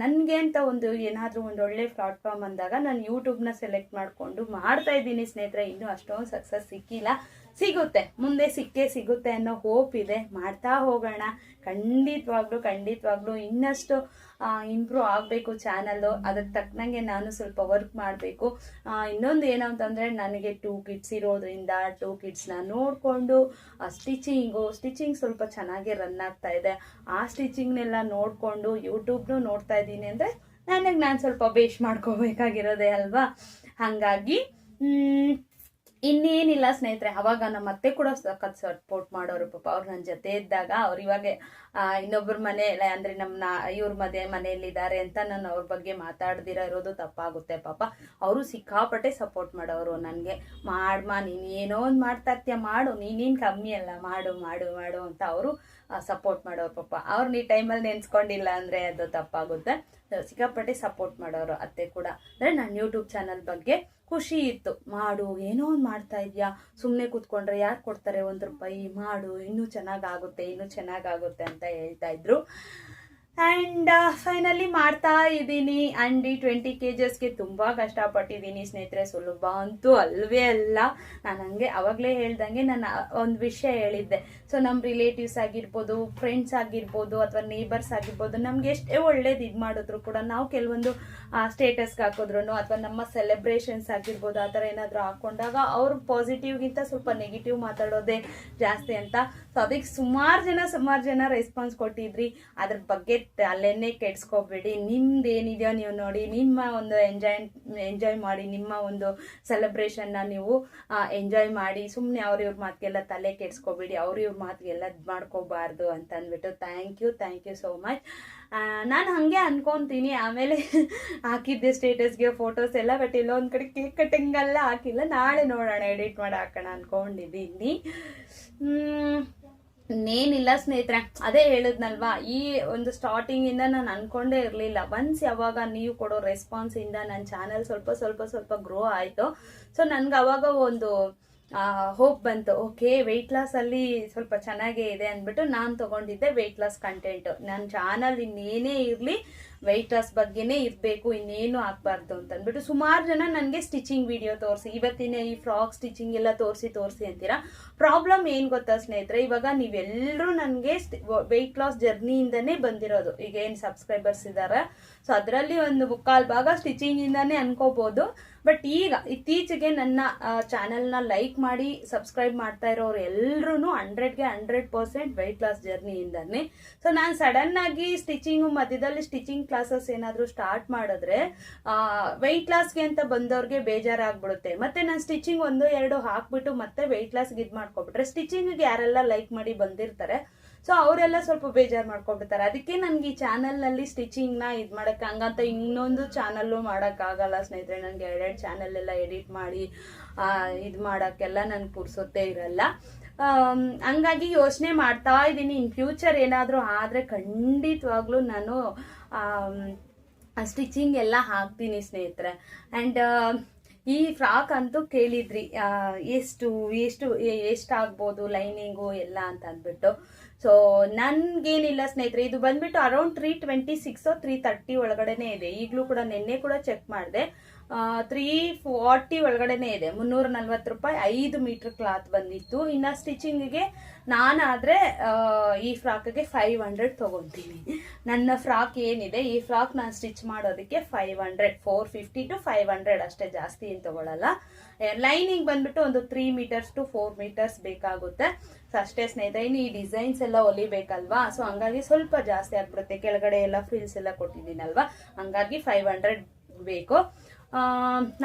ನನಗೆ ಅಂತ ಒಂದು ಏನಾದರೂ ಒಂದು ಒಳ್ಳೆ ಪ್ಲಾಟ್ಫಾರ್ಮ್ ಅಂದಾಗ ನಾನು ಯೂಟ್ಯೂಬ್ನ ಸೆಲೆಕ್ಟ್ ಮಾಡಿಕೊಂಡು ಮಾಡ್ತಾ ಇದ್ದೀನಿ ಸ್ನೇಹಿತರೆ. ಇನ್ನೂ ಅಷ್ಟೊಂದು ಸಕ್ಸಸ್ ಸಿಕ್ಕಿಲ್ಲ. ಸಿಗುತ್ತೆ. ಮುಂದೆ ಸಿಕ್ಕೇ ಸಿಗುತ್ತೆ ಅನ್ನೋ ಹೋಪ್ ಇದೆ. ಮಾಡ್ತಾ ಹೋಗೋಣ. ಖಂಡಿತವಾಗ್ಲೂ ಖಂಡಿತವಾಗ್ಲೂ ಇನ್ನಷ್ಟು ಇಂಪ್ರೂವ್ ಆಗಬೇಕು ಚಾನಲ್ಲು ಅದಕ್ಕೆ ತಕ್ಕನಂಗೆ ನಾನು ಸ್ವಲ್ಪ ವರ್ಕ್ ಮಾಡಬೇಕು. ಇನ್ನೊಂದು ಏನು ಅಂತಂದರೆ ನನಗೆ ಟೂ ಕಿಡ್ಸ್ ಇರೋದ್ರಿಂದ ಟೂ ಕಿಡ್ಸ್ನ ನೋಡಿಕೊಂಡು ಸ್ಟಿಚಿಂಗು ಸ್ಟಿಚಿಂಗ್ ಸ್ವಲ್ಪ ಚೆನ್ನಾಗಿ ರನ್ ಆಗ್ತಾ ಇದೆ. ಆ ಸ್ಟಿಚಿಂಗ್ನೆಲ್ಲ ನೋಡಿಕೊಂಡು ಯೂಟ್ಯೂಬ್ನು ನೋಡ್ತಾ ಇದ್ದೀನಿ ಅಂದರೆ ನನಗೆ ನಾನು ಸ್ವಲ್ಪ ಬೇಷ್ ಮಾಡ್ಕೋಬೇಕಾಗಿರೋದೇ ಅಲ್ವಾ? ಹಾಗಾಗಿ ಇನ್ನೇನಿಲ್ಲ ಸ್ನೇಹಿತರೆ, ಅವಾಗ ನಮ್ಮ ಅತ್ತೆ ಕೂಡ ಸಖತ್ ಸಪೋರ್ಟ್ ಮಾಡೋರು. ಪಾಪ ಅವ್ರು ನನ್ನ ಜೊತೆ ಇದ್ದಾಗ ಅವ್ರು ಇವಾಗ ಇನ್ನೊಬ್ಬರ ಮನೆ ಅಂದ್ರೆ ನಮ್ಮ ಇವ್ರ ಮನೆ ಮನೆಯಲ್ಲಿದ್ದಾರೆ ಅಂತ ನಾನು ಅವ್ರ ಬಗ್ಗೆ ಮಾತಾಡ್ದಿರ ಇರೋದು ತಪ್ಪಾಗುತ್ತೆ. ಪಾಪ ಅವರು ಸಿಕ್ಕಾಪಟ್ಟೆ ಸಪೋರ್ಟ್ ಮಾಡೋರು ನನಗೆ. ಮಾಡ್ಮಾ, ನೀನು ಏನೋ ಒಂದು ಮಾಡ್ತಾ ಇರ್ತೀಯ, ಮಾಡು ನೀನೇನು ಕಮ್ಮಿ ಅಲ್ಲ, ಮಾಡು ಮಾಡು ಮಾಡು ಅಂತ ಅವರು ಸಪೋರ್ಟ್ ಮಾಡೋರು ಪಾಪ. ಅವ್ರನ್ನ ಈ ಟೈಮಲ್ಲಿ ನೆನ್ಸ್ಕೊಂಡಿಲ್ಲ ಅಂದರೆ ಅದು ತಪ್ಪಾಗುತ್ತೆ. ಸಿಕ್ಕಾಪಟ್ಟೆ ಸಪೋರ್ಟ್ ಮಾಡೋರು ಅತ್ತೆ ಕೂಡ. ಅಂದರೆ ನನ್ನ ಯೂಟ್ಯೂಬ್ ಚಾನಲ್ ಬಗ್ಗೆ ಖುಷಿ ಇತ್ತು. ಮಾಡು, ಏನೋ ಒಂದು ಮಾಡ್ತಾ ಇದೆಯಾ? ಸುಮ್ಮನೆ ಕೂತ್ಕೊಂಡ್ರೆ ಯಾರು ಕೊಡ್ತಾರೆ ಒಂದು ರೂಪಾಯಿ? ಮಾಡು, ಇನ್ನೂ ಚೆನ್ನಾಗಾಗುತ್ತೆ ಇನ್ನೂ ಚೆನ್ನಾಗಾಗುತ್ತೆ ಅಂತ ಹೇಳ್ತಾ ಇದ್ರು. ಆ್ಯಂಡ್ ಫೈನಲಿ ಮಾಡ್ತಾ ಇದ್ದೀನಿ. ಆ್ಯಂಡ್ ಈ ಟ್ವೆಂಟಿ ಕೆ ಜಸ್ಗೆ ತುಂಬ ಕಷ್ಟಪಟ್ಟಿದ್ದೀನಿ ಸ್ನೇಹಿತರೆ. ಸುಲಭ ಅಂತೂ ಅಲ್ವೇ ಅಲ್ಲ. ನಾನು ಹಂಗೆ ಅವಾಗಲೇ ಹೇಳ್ದಂಗೆ ನಾನು ಒಂದು ವಿಷಯ ಹೇಳಿದ್ದೆ. ಸೊ ನಮ್ಮ ರಿಲೇಟಿವ್ಸ್ ಆಗಿರ್ಬೋದು ಫ್ರೆಂಡ್ಸ್ ಆಗಿರ್ಬೋದು, ಅಥವಾ ನೇಬರ್ಸ್ ಆಗಿರ್ಬೋದು, ನಮ್ಗೆ ಎಷ್ಟೇ ಒಳ್ಳೇದು ಇದು ಮಾಡಿದ್ರು ಕೂಡ ನಾವು ಕೆಲವೊಂದು ಸ್ಟೇಟಸ್ಗೆ ಹಾಕಿದ್ರು ಅಥವಾ ನಮ್ಮ ಸೆಲೆಬ್ರೇಷನ್ಸ್ ಆಗಿರ್ಬೋದು, ಆ ಥರ ಏನಾದರೂ ಹಾಕ್ಕೊಂಡಾಗ ಅವರು ಪಾಸಿಟಿವ್ಗಿಂತ ಸ್ವಲ್ಪ ನೆಗೆಟಿವ್ ಮಾತಾಡೋದೇ ಜಾಸ್ತಿ ಅಂತ. ಸೊ ಅದಕ್ಕೆ ಸುಮಾರು ಜನ ಸುಮಾರು ಜನ ರೆಸ್ಪಾನ್ಸ್ ಕೊಟ್ಟಿದ್ರಿ. ಅದ್ರ ಬಗ್ಗೆ ಅಲ್ಲೇನೆ ಕೆಡ್ಸ್ಕೋಬೇಡಿ. ನಿಮ್ದು ಏನಿದೆಯೋ ನೀವು ನೋಡಿ, ನಿಮ್ಮ ಒಂದು ಎಂಜಾಯ್ ಎಂಜಾಯ್ ಮಾಡಿ, ನಿಮ್ಮ ಒಂದು ಸೆಲೆಬ್ರೇಷನ್ನ ನೀವು ಎಂಜಾಯ್ ಮಾಡಿ ಸುಮ್ಮನೆ ಅವ್ರ ಇವ್ರ ಮಾತಿಗೆಲ್ಲ ತಲೆ ಕೆಡ್ಸ್ಕೋಬೇಡಿ, ಅವ್ರ ಇವ್ರ ಮಾತಿಗೆಲ್ಲ ಇದು ಮಾಡ್ಕೋಬಾರ್ದು ಅಂತ ಅಂದ್ಬಿಟ್ಟು thank you thank you so much ನಾನು ಹಾಗೆ ಅನ್ಕೊತೀನಿ. ಆಮೇಲೆ ಹಾಕಿದ್ದೆ ಸ್ಟೇಟಸ್ಗೆ ಫೋಟೋಸ್ ಎಲ್ಲ ಬಟ್ ಇಲ್ಲ ಒಂದು ಕಡೆ ಕೇಕ್ ಕಟ್ಟಿಂಗೆಲ್ಲ ಹಾಕಿಲ್ಲ. ನಾಳೆ ನೋಡೋಣ ಎಡಿಟ್ ಮಾಡಿ ಹಾಕೋಣ ಅನ್ಕೊಂಡಿದ್ದೀನಿ. ಇನ್ನೇನಿಲ್ಲ ಸ್ನೇಹಿತರೆ, ಅದೇ ಹೇಳಿದ್ನಲ್ವಾ? ಈ ಒಂದು ಸ್ಟಾರ್ಟಿಂಗ್ ಇಂದ ನಾನು ಅನ್ಕೊಂಡೇ ಇರಲಿಲ್ಲ. ಒನ್ಸ್ ಯಾವಾಗ ನೀವು ಕೊಡೋ ರೆಸ್ಪಾನ್ಸಿಂದ ನನ್ನ ಚಾನಲ್ ಸ್ವಲ್ಪ ಸ್ವಲ್ಪ ಸ್ವಲ್ಪ ಗ್ರೋ ಆಯಿತು ಸೊ ನನ್ಗೆ ಅವಾಗ ಒಂದು ಹೋಪ್ ಬಂತು. ಓಕೆ ವೆಯ್ಟ್ ಲಾಸಲ್ಲಿ ಸ್ವಲ್ಪ ಚೆನ್ನಾಗೇ ಇದೆ ಅಂದ್ಬಿಟ್ಟು ನಾನು ತಗೊಂಡಿದ್ದೆ ವೆಯ್ಟ್ ಲಾಸ್ ಕಂಟೆಂಟು ನನ್ನ ಚಾನಲ್ ಇನ್ನೇನೇ ಇರಲಿ ವೆಯ್ಟ್ ಲಾಸ್ ಬಗ್ಗೆನೇ ಇರಬೇಕು, ಇನ್ನೇನು ಆಗಬಾರ್ದು ಅಂತ ಅಂದ್ಬಿಟ್ಟು ಸುಮಾರು ಜನ ನನಗೆ ಸ್ಟಿಚಿಂಗ್ ವಿಡಿಯೋ ತೋರಿಸಿ, ಇವತ್ತಿನ ಈ ಫ್ರಾಕ್ ಸ್ಟಿಚಿಂಗ್ ಎಲ್ಲ ತೋರಿಸಿ ತೋರಿಸಿ ಅಂತೀರಾ? ಪ್ರಾಬ್ಲಮ್ ಏನು ಗೊತ್ತಾ ಸ್ನೇಹಿತರೆ, ಇವಾಗ ನೀವೆಲ್ಲರೂ ನನಗೆ ವೆಯ್ಟ್ ಲಾಸ್ ಜರ್ನಿಯಿಂದನೇ ಬಂದಿರೋದು. ಈಗ ಏನು ಸಬ್ಸ್ಕ್ರೈಬರ್ಸ್ ಇದ್ದಾರೆ ಸೊ ಅದರಲ್ಲಿ ಒಂದು ಮುಕ್ಕಾಲು ಭಾಗ ಸ್ಟಿಚಿಂಗಿಂದಾನೇ ಅನ್ಕೋಬೋದು. ಬಟ್ ಈಗ ಇತ್ತೀಚೆಗೆ ನನ್ನ ಚಾನೆಲ್ನ ಲೈಕ್ ಮಾಡಿ ಸಬ್ಸ್ಕ್ರೈಬ್ ಮಾಡ್ತಾ ಇರೋರು ಎಲ್ಲರೂ ಹಂಡ್ರೆಡ್ಗೆ ಹಂಡ್ರೆಡ್ ಪರ್ಸೆಂಟ್ ವೆಯ್ಟ್ ಲಾಸ್ ಜರ್ನಿಯಿಂದಾನೆ ಸೊ ನಾನು ಸಡನ್ ಆಗಿ ಸ್ಟಿಚಿಂಗು ಮಧ್ಯದಲ್ಲಿ ಸ್ಟಿಚಿಂಗ್ ಕ್ಲಾಸಸ್ ಏನಾದರೂ ಸ್ಟಾರ್ಟ್ ಮಾಡಿದ್ರೆ ವೆಯ್ಟ್ ಲಾಸ್ಗೆ ಅಂತ ಬಂದವ್ರಿಗೆ ಬೇಜಾರಾಗ್ಬಿಡುತ್ತೆ. ಮತ್ತೆ ನಾನು ಸ್ಟಿಚಿಂಗ್ ಒಂದು, ಎರಡು ಹಾಕ್ಬಿಟ್ಟು ಮತ್ತೆ ವೆಯ್ಟ್ ಲಾಸ್ಗೆ ಇದು ಮಾಡ್ಕೊಬಿಟ್ರೆ ಸ್ಟಿಚಿಂಗಿಗೆ ಯಾರೆಲ್ಲ ಲೈಕ್ ಮಾಡಿ ಬಂದಿರ್ತಾರೆ ಸೊ ಅವರೆಲ್ಲ ಸ್ವಲ್ಪ ಬೇಜಾರು ಮಾಡ್ಕೊಂಡ್ಬಿಡ್ತಾರೆ. ಅದಕ್ಕೆ ನನಗೆ ಈ ಚಾನಲ್ನಲ್ಲಿ ಸ್ಟಿಚಿಂಗ್ನ ಇದು ಮಾಡೋಕ್ಕೆ ಹಂಗಂತ ಇನ್ನೊಂದು ಚಾನಲ್ಲು ಮಾಡೋಕ್ಕಾಗಲ್ಲ ಸ್ನೇಹಿತರೆ. ನನಗೆ ಎರಡೆರಡು ಚಾನಲ್ ಎಲ್ಲ ಎಡಿಟ್ ಮಾಡಿ ಇದು ಮಾಡೋಕ್ಕೆಲ್ಲ ನನಗೆ ಪುರ್ಸೊತ್ತೇ ಇರಲ್ಲ. ಹಂಗಾಗಿ ಯೋಚನೆ ಮಾಡ್ತಾ ಇದ್ದೀನಿ. ಇನ್ ಫ್ಯೂಚರ್ ಏನಾದರೂ ಆದರೆ ಖಂಡಿತವಾಗ್ಲೂ ನಾನು ಸ್ಟಿಚಿಂಗ್ ಎಲ್ಲ ಹಾಕ್ತೀನಿ ಸ್ನೇಹಿತರೆ. ಆ್ಯಂಡ್ ಈ ಫ್ರಾಕ್ ಅಂತೂ ಕೇಳಿದ್ರಿ ಎಷ್ಟು ಎಷ್ಟು ಎಷ್ಟಾಗ್ಬೋದು ಲೈನಿಂಗು ಎಲ್ಲ ಅಂತ ಅಂದ್ಬಿಟ್ಟು. ಸೊ ನನ್ಗೇನಿಲ್ಲ ಸ್ನೇಹಿತರೆ, ಇದು ಬಂದ್ಬಿಟ್ಟು around three twenty six three thirty ಒಳಗಡೆನೆ ಇದೆ. ಈಗಲೂ ಕೂಡ ನಿನ್ನೆ ಕೂಡ ಚೆಕ್ ಮಾಡಿದೆ. ತ್ರೀ ಫಾರ್ಟಿ ಒಳಗಡೆನೆ ಇದೆ. ಮುನ್ನೂರ ನಲ್ವತ್ತು ರೂಪಾಯಿ ಐದು ಮೀಟರ್ ಕ್ಲಾತ್ ಬಂದಿತ್ತು. ಇನ್ನು ಸ್ಟಿಚಿಂಗಿಗೆ ನಾನಾದರೆ ಈ ಫ್ರಾಕ್ಗೆ ಫೈವ್ ಹಂಡ್ರೆಡ್ ತೊಗೊತೀನಿ. ನನ್ನ ಫ್ರಾಕ್ ಏನಿದೆ, ಈ ಫ್ರಾಕ್ ನಾನು ಸ್ಟಿಚ್ ಮಾಡೋದಕ್ಕೆ five hundred four fifty to five hundred ಅಷ್ಟೇ ಜಾಸ್ತಿ ಏನು ತೊಗೊಳಲ್ಲ. ಲೈನಿಂಗ್ ಬಂದ್ಬಿಟ್ಟು ಒಂದು three metres to four metres ಬೇಕಾಗುತ್ತೆ. ಅಷ್ಟೇ ಸ್ನೇಹಿತರೆ, ಇನ್ನು ಈ ಡಿಸೈನ್ಸ್ ಎಲ್ಲ ಹೊಲಿಬೇಕಲ್ವಾ ಸೊ ಹಂಗಾಗಿ ಸ್ವಲ್ಪ ಜಾಸ್ತಿ ಆಗ್ಬಿಡುತ್ತೆ. ಕೆಳಗಡೆ ಎಲ್ಲ ಫ್ರಿಲ್ಸ್ ಎಲ್ಲ ಕೊಟ್ಟಿದ್ದೀನಲ್ವಾ? ಹಂಗಾಗಿ ಫೈವ್ ಹಂಡ್ರೆಡ್ ಬೇಕು.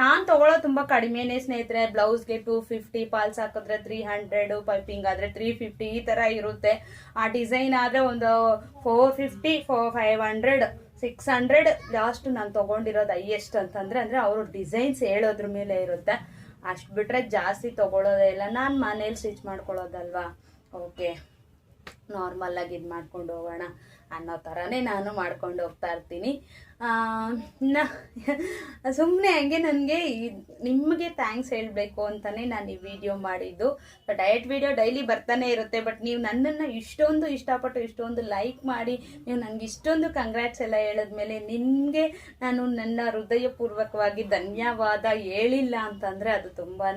ನಾನು ತಗೊಳ್ಳೋ ತುಂಬ ಕಡಿಮೆನೇ ಸ್ನೇಹಿತರೆ, ಬ್ಲೌಸ್ಗೆ ಟೂ ಫಿಫ್ಟಿ ಪಾಲ್ಸ್ ಹಾಕಿದ್ರೆ ತ್ರೀ ಹಂಡ್ರೆಡು ಪೈಪಿಂಗ್ ಆದರೆ ತ್ರೀ ಫಿಫ್ಟಿ ಈ ಥರ ಇರುತ್ತೆ. ಆ ಡಿಸೈನ್ ಆದರೆ ಒಂದು four fifty four five hundred six hundred last ನಾನು ತೊಗೊಂಡಿರೋದು ಹೈಯೆಸ್ಟ್ ಅಂತಂದರೆ, ಅಂದರೆ ಅವರು ಡಿಸೈನ್ಸ್ ಹೇಳೋದ್ರ ಮೇಲೆ ಇರುತ್ತೆ. ಅಷ್ಟು ಬಿಟ್ಟರೆ ಜಾಸ್ತಿ ತೊಗೊಳೋದೇ ಇಲ್ಲ. ನಾನು ಮನೇಲಿ ಸ್ಟಿಚ್ ಮಾಡ್ಕೊಳ್ಳೋದಲ್ವಾ? ಓಕೆ ನಾರ್ಮಲಾಗಿ ಇದು ಮಾಡ್ಕೊಂಡು ಹೋಗೋಣ ಅನ್ನೋ ಥರನೇ ನಾನು ಮಾಡ್ಕೊಂಡು ಹೋಗ್ತಾ ಇರ್ತೀನಿ. ಸುಮ್ಮನೆ ಹಂಗೆ ನನಗೆ ನಿಮಗೆ ಥ್ಯಾಂಕ್ಸ್ ಹೇಳಬೇಕು ಅಂತಲೇ ನಾನು ಈ ವಿಡಿಯೋ ಮಾಡಿದ್ದು. ಡಯಟ್ ವಿಡಿಯೋ ಡೈಲಿ ಬರ್ತಾನೆ ಇರುತ್ತೆ ಬಟ್ ನೀವು ನನ್ನನ್ನು ಇಷ್ಟೊಂದು ಇಷ್ಟಪಟ್ಟು ಇಷ್ಟೊಂದು ಲೈಕ್ ಮಾಡಿ, ನೀವು ನನಗೆ ಇಷ್ಟೊಂದು ಕಂಗ್ರ್ಯಾಟ್ಸ್ ಎಲ್ಲ ಹೇಳಿದ್ಮೇಲೆ ನಿಮಗೆ ನಾನು ನನ್ನ ಹೃದಯಪೂರ್ವಕವಾಗಿ ಧನ್ಯವಾದ ಹೇಳಿಲ್ಲ ಅಂತಂದರೆ ಅದು ತುಂಬಾ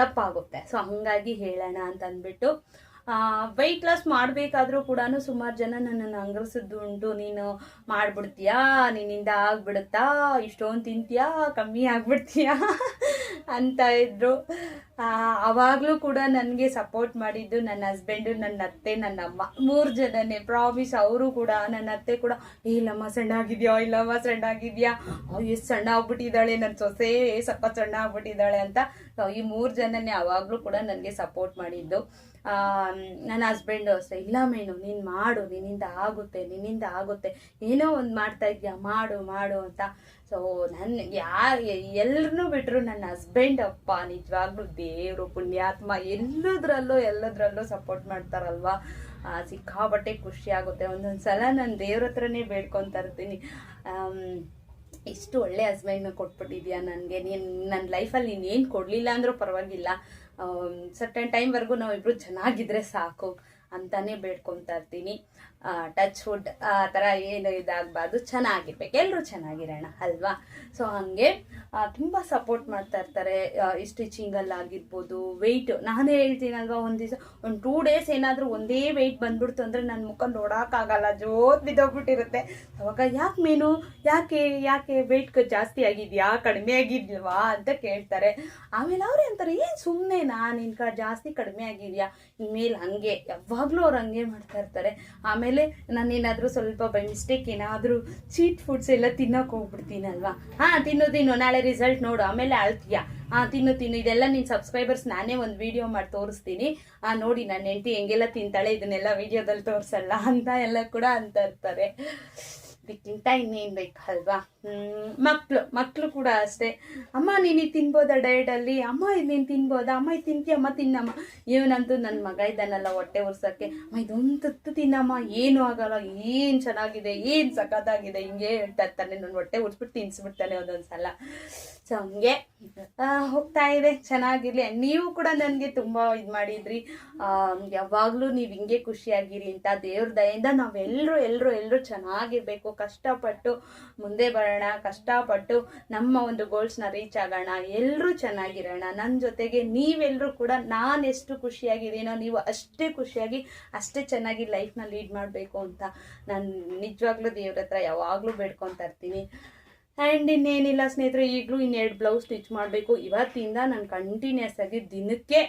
ತಪ್ಪಾಗುತ್ತೆ. ಸೊ ಹಾಗಾಗಿ ಹೇಳೋಣ ಅಂತ ಅಂದ್ಬಿಟ್ಟು ವೆಯ್ಟ್ ಲಾಸ್ ಮಾಡಬೇಕಾದ್ರೂ ಕೂಡ ಸುಮಾರು ಜನ ನನ್ನನ್ನು ಅಂಗರಿಸಿದ್ದು ಉಂಟು. ನೀನು ಮಾಡ್ಬಿಡ್ತೀಯಾ? ನಿನ್ನಿಂದ ಆಗ್ಬಿಡುತ್ತಾ? ಇಷ್ಟೊಂದು ತಿಂತೀಯಾ? ಕಮ್ಮಿ ಆಗ್ಬಿಡ್ತೀಯಾ? ಅಂತ ಇದ್ರು. ಅವಾಗಲೂ ಕೂಡ ನನಗೆ ಸಪೋರ್ಟ್ ಮಾಡಿದ್ದು ನನ್ನ ಹಸ್ಬೆಂಡು ನನ್ನ ಅತ್ತೆ ನನ್ನ ಅಮ್ಮ. ಮೂರು ಜನನೇ. ಪ್ರಾಮಿಸ್ ಅವರು ಕೂಡ ನನ್ನ ಅತ್ತೆ ಕೂಡ "ಏ, ಇಲ್ಲಮ್ಮ ಸಣ್ಣ ಆಗಿದ್ಯಾ ಇಲ್ಲಮ್ಮ ಸಣ್ಣ ಆಗಿದ್ಯಾ ಎಷ್ಟು ಸಣ್ಣ ಆಗ್ಬಿಟ್ಟಿದ್ದಾಳೆ? ನನ್ನ ಸೊಸೆ ಸ್ವಲ್ಪ ಸಣ್ಣ ಆಗ್ಬಿಟ್ಟಿದ್ದಾಳೆ ಅಂತ ಈ ಮೂರು ಜನನೇ ಅವಾಗಲೂ ಕೂಡ ನನಗೆ ಸಪೋರ್ಟ್ ಮಾಡಿದ್ದು. ನನ್ನ ಹಸ್ಬೆಂಡು ಅಷ್ಟೇ, ಇಲ್ಲ ಮೇನು, ನೀನು ಮಾಡು, ನಿನ್ನಿಂದ ಆಗುತ್ತೆ ನಿನ್ನಿಂದ ಆಗುತ್ತೆ, ಏನೋ ಒಂದು ಮಾಡ್ತಾ ಇದೆಯಾ, ಮಾಡು ಮಾಡು ಅಂತ. ಸೊ ನನ್ನ ಯಾರು ಎಲ್ಲರನ್ನೂ ಬಿಟ್ಟರು ನನ್ನ ಹಸ್ಬೆಂಡ್ ಅಪ್ಪ, ನಿಜವಾಗ್ಲೂ ದೇವರು, ಪುಣ್ಯಾತ್ಮ, ಎಲ್ಲದರಲ್ಲೂ ಎಲ್ಲದರಲ್ಲೂ ಸಪೋರ್ಟ್ ಮಾಡ್ತಾರಲ್ವಾ? ಸಿಕ್ಕಾಪಟ್ಟೆ ಖುಷಿ ಆಗುತ್ತೆ. ಒಂದೊಂದು ಸಲ ನಾನು ದೇವ್ರ ಹತ್ರನೇ ಬೇಡ್ಕೊತಾ ಇರ್ತೀನಿ. ಇಷ್ಟು ಒಳ್ಳೆ ಹಸ್ಬೆಂಡ್ನ ಕೊಟ್ಬಿಟ್ಟಿದ್ಯಾ ನನಗೆ? ನೀನು ನನ್ನ ಲೈಫಲ್ಲಿ ನೀನು ಏನು ಕೊಡಲಿಲ್ಲ ಅಂದರೂ ಪರವಾಗಿಲ್ಲ. ಸರ್ಟನ್ ಟೈಮ್ವರೆಗೂ ನಾವಿಬ್ರು ಚೆನ್ನಾಗಿದ್ರೆ ಸಾಕು ಅಂತಾನೆ ಬೇಡ್ಕೊತಾ ಇರ್ತೀನಿ. ಟಚ್ ವುಡ್ ಆ ಥರ ಏನು ಇದಾಗಬಾರ್ದು, ಚೆನ್ನಾಗಿರ್ಬೇಕು. ಎಲ್ಲರೂ ಚೆನ್ನಾಗಿರೋಣ, ಅಲ್ವಾ? ಸೊ ಹಾಗೆ ತುಂಬ ಸಪೋರ್ಟ್ ಮಾಡ್ತಾ ಇರ್ತಾರೆ. ಸ್ಟಿಚಿಂಗ್ ಈ ಸ್ಟಿಚಿಂಗಲ್ಲಿ ಆಗಿರ್ಬೋದು ವೆಯ್ಟ್ ನಾನೇ ಹೇಳ್ತೀನಲ್ವಾ, ಒಂದು ದಿವಸ, ಒಂದು ಟೂ ಡೇಸ್ ಏನಾದರೂ ಒಂದೇ ವೆಯ್ಟ್ ಬಂದ್ಬಿಡ್ತು ಅಂದರೆ ನನ್ನ ಮುಖ ನೋಡೋಕ್ಕಾಗಲ್ಲ, ಜೋತ್ ಬಿದ್ದೋಗ್ಬಿಟ್ಟಿರುತ್ತೆ. ಅವಾಗ ಯಾಕೆ ಮೀನು, ಯಾಕೆ ಯಾಕೆ ವೆಯ್ಟ್ ಜಾಸ್ತಿ ಆಗಿದೆಯಾ, ಕಡಿಮೆ ಆಗಿದ್ಯಲ್ವಾ ಅಂತ ಕೇಳ್ತಾರೆ. ಆಮೇಲೆ ಅವ್ರು ಅಂತಾರೆ, ಏನು ಸುಮ್ಮನೆ ನಾನು ಇನ್ಕ ಜಾಸ್ತಿ ಕಡಿಮೆ ಆಗಿದೆಯಾ? ಇನ್ಮೇಲೆ ಹಂಗೆ, ಯಾವಾಗಲೂ ಅವ್ರು ಹಂಗೆ ಮಾಡ್ತಾ ಇರ್ತಾರೆ. ಆಮೇಲೆ ನಾನೇನಾದರೂ ಸ್ವಲ್ಪ ಬೈ ಮಿಸ್ಟೇಕ್ ಏನಾದರೂ ಚೀಟ್ ಫುಡ್ಸ್ ಎಲ್ಲ ತಿನ್ನೋಕೆ ಹೋಗ್ಬಿಡ್ತೀನಲ್ವಾ? ಹಾಂ, ತಿನ್ನು ತಿನ್ನು. ನಾಳೆ ರಿಸಲ್ಟ್ ನೋಡು. ಆಮೇಲೆ ಅಳ್ತೀಯ. ಹಾಂ, ತಿನ್ನು ತಿನ್ನು. ಇದೆಲ್ಲ ನಿನ್ನ ಸಬ್ಸ್ಕ್ರೈಬರ್ಸ್ ನಾನೇ ಒಂದು ವಿಡಿಯೋ ಮಾಡಿ ತೋರಿಸ್ತೀನಿ. ಆ ನೋಡಿ ನನ್ನ ಹೆಂಡತಿ ಹೆಂಗೆಲ್ಲ ತಿಂತಾಳೆ, ಇದನ್ನೆಲ್ಲ ವಿಡಿಯೋದಲ್ಲಿ ತೋರಿಸಲ್ಲ ಅಂತ ಎಲ್ಲ ಕೂಡ ಅಂತ ಇರ್ತಾರೆ. ಇದಕ್ಕಿಂತ ಇನ್ನೇನು ಬೇಕಲ್ವಾ? ಮಕ್ಕಳು ಮಕ್ಕಳು ಕೂಡ ಅಷ್ಟೇ. ಅಮ್ಮ, ನೀನು ತಿನ್ಬೋದಾ ಡಯಟಲ್ಲಿ ಅಮ್ಮ ಇದು ನೀನು ತಿನ್ಬೋದಾ? ಅಮ್ಮ, ಇದು ತಿಂತೀಯಮ್ಮ ತಿನ್ನಮ್ಮ. ಇವನಂತೂ ನನ್ನ ಮಗ ಇದ್ದಾನಲ್ಲ ಹೊಟ್ಟೆ ಉರ್ಸೋಕ್ಕೆ. ಅಮ್ಮ, ಇದೊಂದು ತುತ್ತು ತಿನ್ನಮ್ಮ. ಏನು ಆಗಲ್ಲ. ಏನು ಚೆನ್ನಾಗಿದೆ? ಏನು ಸಖತ್ತಾಗಿದೆ? ಹಿಂಗೆ ಹೇಳ್ತಾ ಇರ್ತಾನೆ. ನನ್ನ ಹೊಟ್ಟೆ ಉರ್ಸ್ಬಿಟ್ಟು ತಿನ್ಸ್ಬಿಡ್ತಾನೆ ಒಂದೊಂದು ಸಲ ಸೊ ಹಂಗೆ ಹೋಗ್ತಾ ಇದೆ. ಚೆನ್ನಾಗಿರ್ಲಿ. ನೀವು ಕೂಡ ನನಗೆ ತುಂಬ ಇದು ಮಾಡಿದ್ರಿ. ಯಾವಾಗಲೂ ನೀವು ಹಿಂಗೆ ಖುಷಿಯಾಗಿರಿ ಅಂತ ದೇವ್ರ ದಯಿಂದ ನಾವೆಲ್ಲರೂ ಎಲ್ಲರೂ ಎಲ್ಲರೂ ಚೆನ್ನಾಗಿರ್ಬೇಕು. ಕಷ್ಟಪಟ್ಟು ಮುಂದೆ ಬರೋಣ, ಕಷ್ಟಪಟ್ಟು ನಮ್ಮ ಒಂದು ಗೋಲ್ಸ್ನ ರೀಚ್ ಆಗೋಣ ಎಲ್ಲರೂ ಚೆನ್ನಾಗಿರೋಣ. ನನ್ನ ಜೊತೆಗೆ ನೀವೆಲ್ಲರೂ ಕೂಡ ನಾನು ಎಷ್ಟು ಖುಷಿಯಾಗಿದ್ದೀನೋ ನೀವು ಅಷ್ಟೇ ಖುಷಿಯಾಗಿ ಅಷ್ಟೇ ಚೆನ್ನಾಗಿ ಲೈಫ್ನ ಲೀಡ್ ಮಾಡಬೇಕು ಅಂತ ನಾನು ನಿಜವಾಗ್ಲೂ ದೇವ್ರ ಹತ್ರ ಯಾವಾಗಲೂ ಬೇಡ್ಕೊತಾ ಇರ್ತೀನಿ. ಆ್ಯಂಡ್ ಇನ್ನೇನಿಲ್ಲ ಸ್ನೇಹಿತರೆ, ಈಗಲೂ ಇನ್ನೆರಡು ಬ್ಲೌಸ್ ಸ್ಟಿಚ್ ಮಾಡಬೇಕು. ಇವತ್ತಿಂದ ನಾನು ಕಂಟಿನ್ಯೂಸ್ ಆಗಿ ದಿನಕ್ಕೆ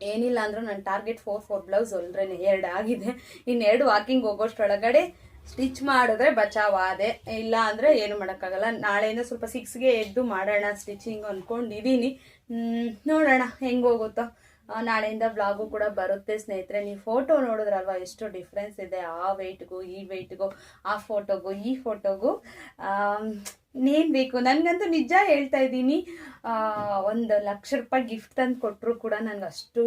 ಏನಿಲ್ಲ ಅಂದರೂ ನನ್ನ target four four blouse already ಎರಡು ಆಗಿದೆ. ಇನ್ನೆರಡು ವಾಕಿಂಗ್ ಹೋಗೋಷ್ಟ್ರೊಳಗಡೆ ಸ್ಟಿಚ್ ಮಾಡಿದ್ರೆ ಬಚಾವಾದೆ. ಇಲ್ಲ ಅಂದರೆ ಏನು ಮಾಡೋಕ್ಕಾಗಲ್ಲ. ನಾಳೆಯಿಂದ ಸ್ವಲ್ಪ ಸಿಕ್ಸ್ಗೆ ಎದ್ದು ಮಾಡೋಣ ಸ್ಟಿಚಿಂಗ್ ಅಂದ್ಕೊಂಡಿದ್ದೀನಿ ನೋಡೋಣ ಹೆಂಗೆ ಹೋಗುತ್ತೋ. ನಾಳೆಯಿಂದ ಬ್ಲಾಗು ಕೂಡ ಬರುತ್ತೆ ಸ್ನೇಹಿತರೆ. ನೀವು ಫೋಟೋ ನೋಡಿದ್ರಲ್ವ? ಎಷ್ಟು ಡಿಫ್ರೆನ್ಸ್ ಇದೆ. ಆ ವೆಯ್ಟ್ಗೂ ಈ ವೆಯ್ಟ್ಗೂ ಆ ಫೋಟೋಗೂ ಈ ಫೋಟೋಗೂ ಇನ್ನೇನು ಬೇಕು? ನನಗಂತೂ ನಿಜ ಹೇಳ್ತಾ ಇದ್ದೀನಿ. ಒಂದು ಲಕ್ಷ ರೂಪಾಯಿ ಗಿಫ್ಟ್ ತಂದು ಕೊಟ್ಟರು ಕೂಡ ನನಗೆ ಅಷ್ಟು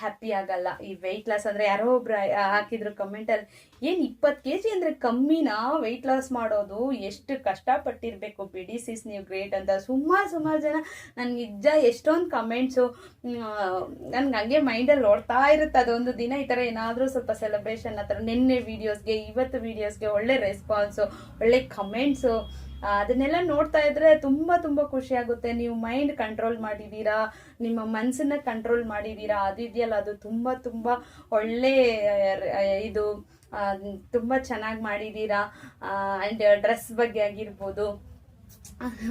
ಹ್ಯಾಪಿ ಆಗಲ್ಲ. ಈ ವೆಯ್ಟ್ ಲಾಸ್ ಅಂದರೆ ಯಾರೋ ಒಬ್ರು ಹಾಕಿದ್ರು ಕಮೆಂಟಲ್ಲಿ ಏನು ಇಪ್ಪತ್ತು ಕೆ ಜಿ ಅಂದರೆ ಕಮ್ಮಿನಾ ವೆಯ್ಟ್ ಲಾಸ್ ಮಾಡೋದು? ಎಷ್ಟು ಕಷ್ಟಪಟ್ಟಿರಬೇಕು ಬಿಡಿ ಸಿಸ್ ನೀವು ಗ್ರೇಟ್ ಅಂತ. ಸುಮಾರು ಸುಮಾರು ಜನ ನನಗೆ ನಿಜ ಎಷ್ಟೊಂದು ಕಮೆಂಟ್ಸು ನನ್ಗೆ ಹಂಗೆ ಮೈಂಡಲ್ಲಿ ಓಡ್ತಾ ಇರುತ್ತೆ. ಅದೊಂದು ದಿನ ಈ ಥರ ಏನಾದರೂ ಸ್ವಲ್ಪ ಸೆಲೆಬ್ರೇಷನ್ ಆ ಥರ ನಿನ್ನೆ ವೀಡಿಯೋಸ್ಗೆ ಇವತ್ತು ವೀಡಿಯೋಸ್ಗೆ ಒಳ್ಳೆ ರೆಸ್ಪಾನ್ಸು ಒಳ್ಳೆ ಕಮೆಂಟ್ಸು ಅದನ್ನೆಲ್ಲ ನೋಡ್ತಾ ಇದ್ರೆ ತುಂಬ ತುಂಬ ಖುಷಿ ಆಗುತ್ತೆ ನೀವು ಮೈಂಡ್ ಕಂಟ್ರೋಲ್ ಮಾಡಿದ್ದೀರಾ ನಿಮ್ಮ ಮನಸ್ಸನ್ನ ಕಂಟ್ರೋಲ್ ಮಾಡಿದ್ದೀರಾ ಅದಿದೆಯಲ್ಲ ಅದು ತುಂಬ ತುಂಬ ಒಳ್ಳೆ ಇದು ತುಂಬಾ ಚೆನ್ನಾಗಿ ಮಾಡಿದ್ದೀರಾ ಆ್ಯಂಡ್ ಡ್ರೆಸ್ ಬಗ್ಗೆ ಆಗಿರ್ಬೋದು.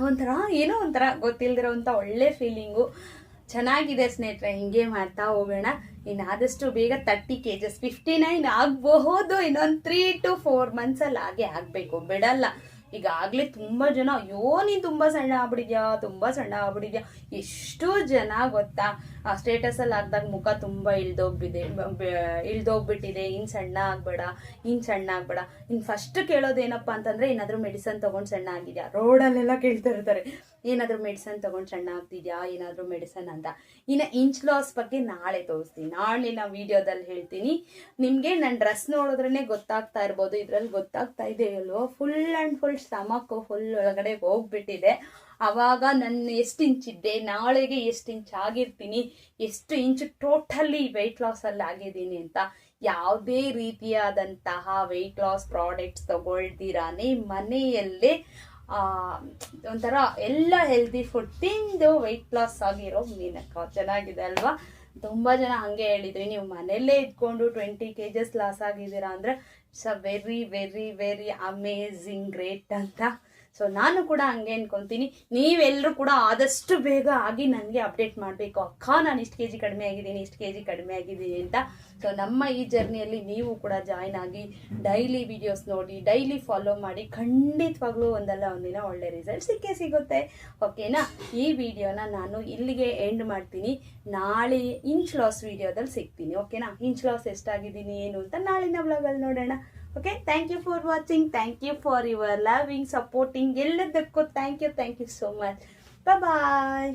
ಒಂಥರ, ಏನೋ ಒಂಥರ ಗೊತ್ತಿಲ್ದಿರೋಂಥ ಒಳ್ಳೆ ಫೀಲಿಂಗು ಚೆನ್ನಾಗಿದೆ ಸ್ನೇಹಿತರೆ, ಹಿಂಗೆ ಮಾಡ್ತಾ ಹೋಗೋಣ. ಇನ್ನು ಆದಷ್ಟು ಬೇಗ thirty K Gs fifty nine ಆಗಬಹುದು. ಇನ್ನೊಂದು ತ್ರೀ ಟು ಫೋರ್ ಮಂತ್ಸಲ್ಲಿ ಹಾಗೆ ಆಗಬೇಕು. ಬಿಡಲ್ಲ. ಈಗಾಗಲೇ ತುಂಬ ಜನ ಅಯ್ಯೋ ನೀನು ತುಂಬ ಸಣ್ಣ ಆಗ್ಬಿಟ್ಟಿದ್ಯಾ ತುಂಬ ಸಣ್ಣ ಆಗ್ಬಿಟ್ಟಿದ್ಯಾ ಎಷ್ಟು ಜನ ಗೊತ್ತಾ? ಆ ಸ್ಟೇಟಸಲ್ಲಿ ಹಾಕ್ದಾಗ ಮುಖ ತುಂಬ ಇಳ್ದೋಗ್ಬಿದೆ. ಇಳ್ದೋಗ್ಬಿಟ್ಟಿದೆ. ಇನ್ನು ಸಣ್ಣ ಆಗಬೇಡ ಇನ್ನು ಸಣ್ಣ ಆಗಬೇಡ. ಇನ್ನು ಫಸ್ಟ್ ಕೇಳೋದೇನಪ್ಪ ಅಂತಂದರೆ ಏನಾದರೂ ಮೆಡಿಸನ್ ತೊಗೊಂಡು ಸಣ್ಣ ಆಗಿದ್ಯಾ? ರೋಡಲ್ಲೆಲ್ಲ ಕೇಳ್ತಾ ಇರ್ತಾರೆ. ಏನಾದರೂ ಮೆಡಿಸನ್ ತೊಗೊಂಡು ಸಣ್ಣ ಆಗ್ತಿದ್ಯಾ? ಏನಾದರೂ ಮೆಡಿಸನ್ ಅಂತ. ಇನ್ನು ಇಂಚ್ ಲಾಸ್ ಬಗ್ಗೆ ನಾಳೆ ತೋರಿಸ್ತೀನಿ. ನಾಳೆ ನಾಳಿನ ವಿಡಿಯೋದಲ್ಲಿ ಹೇಳ್ತೀನಿ. ನಿಮಗೆ ನನ್ನ ಡ್ರೆಸ್ ನೋಡಿದ್ರೇ ಗೊತ್ತಾಗ್ತಾ ಇರ್ಬೋದು. ಇದರಲ್ಲಿ ಗೊತ್ತಾಗ್ತಾ ಇದೆ ಅಲ್ವೋ? Full and full stomach full ಒಳಗಡೆ ಹೋಗ್ಬಿಟ್ಟಿದೆ. ಆವಾಗ ನನ್ನ ಎಷ್ಟು ಇಂಚ್ ಇದ್ದೆ ನಾಳೆಗೆ ಎಷ್ಟು ಇಂಚ್ ಆಗಿರ್ತೀನಿ, ಎಷ್ಟು ಇಂಚ್ ಟೋಟಲಿ ವೆಯ್ಟ್ ಲಾಸಲ್ಲಿ ಆಗಿದ್ದೀನಿ ಅಂತ ಯಾವುದೇ ರೀತಿಯಾದಂತಹ ವೆಯ್ಟ್ ಲಾಸ್ ಪ್ರಾಡಕ್ಟ್ಸ್ ತಗೊಳ್ದಿರಾನೆ ಮನೆಯಲ್ಲೇ ಒಂಥರ ಎಲ್ಲ ಹೆಲ್ದಿ ಫುಡ್ ತಿಂದು ವೆಯ್ಟ್ ಲಾಸ್ ಆಗಿರೋ ಮೀನಕ್ಕ. ಚೆನ್ನಾಗಿದೆ ಅಲ್ವಾ? ತುಂಬ ಜನ ಹಾಗೆ ಹೇಳಿದ್ರಿ, ನೀವು ಮನೆಯಲ್ಲೇ ಇದ್ಕೊಂಡು ಟ್ವೆಂಟಿ ಕೆ ಜಸ್ ಲಾಸ್ ಆಗಿದ್ದೀರಾ ಅಂದರೆ it's a very very very amazing great ಅಂತ. ಸೊ ನಾನು ಕೂಡ ಹಂಗೆ ಅನ್ಕೊತೀನಿ. ನೀವೆಲ್ಲರೂ ಕೂಡ ಆದಷ್ಟು ಬೇಗ ಆಗಿ ನನಗೆ ಅಪ್ಡೇಟ್ ಮಾಡಬೇಕು. ಅಕ್ಕ, ನಾನು ಇಷ್ಟು ಕೆ ಜಿ ಕಡಿಮೆ ಆಗಿದ್ದೀನಿ, ಇಷ್ಟು ಕೆ ಜಿ ಕಡಿಮೆ ಆಗಿದ್ದೀನಿ ಅಂತ. ಸೊ ನಮ್ಮ ಈ ಜರ್ನಿಯಲ್ಲಿ ನೀವು ಕೂಡ ಜಾಯ್ನ್ ಆಗಿ ಡೈಲಿ ವಿಡಿಯೋಸ್ ನೋಡಿ, ಡೈಲಿ ಫಾಲೋ ಮಾಡಿ ಖಂಡಿತವಾಗ್ಲೂ ಒಂದಲ್ಲ ಒಂದಿನ ಒಳ್ಳೆ ರಿಸಲ್ಟ್ ಸಿಕ್ಕೇ ಸಿಗುತ್ತೆ. ಓಕೆನಾ ಈ ವಿಡಿಯೋನ ನಾನು ಇಲ್ಲಿಗೆ ಎಂಡ್ ಮಾಡ್ತೀನಿ. ನಾಳೆ ಇಂಚ್ ಲಾಸ್ ವಿಡಿಯೋದಲ್ಲಿ ಸಿಗ್ತೀನಿ. ಓಕೆನಾ ಇಂಚ್ ಲಾಸ್ ಎಷ್ಟಾಗಿದ್ದೀನಿ, ಏನು ಅಂತ ನಾಳಿನ ಬ್ಲಾಗಲ್ಲಿ ನೋಡೋಣ. Okay thank you for watching thank you for your loving supporting ಎಲ್ಲದಕ್ಕೂ thank you thank you so much bye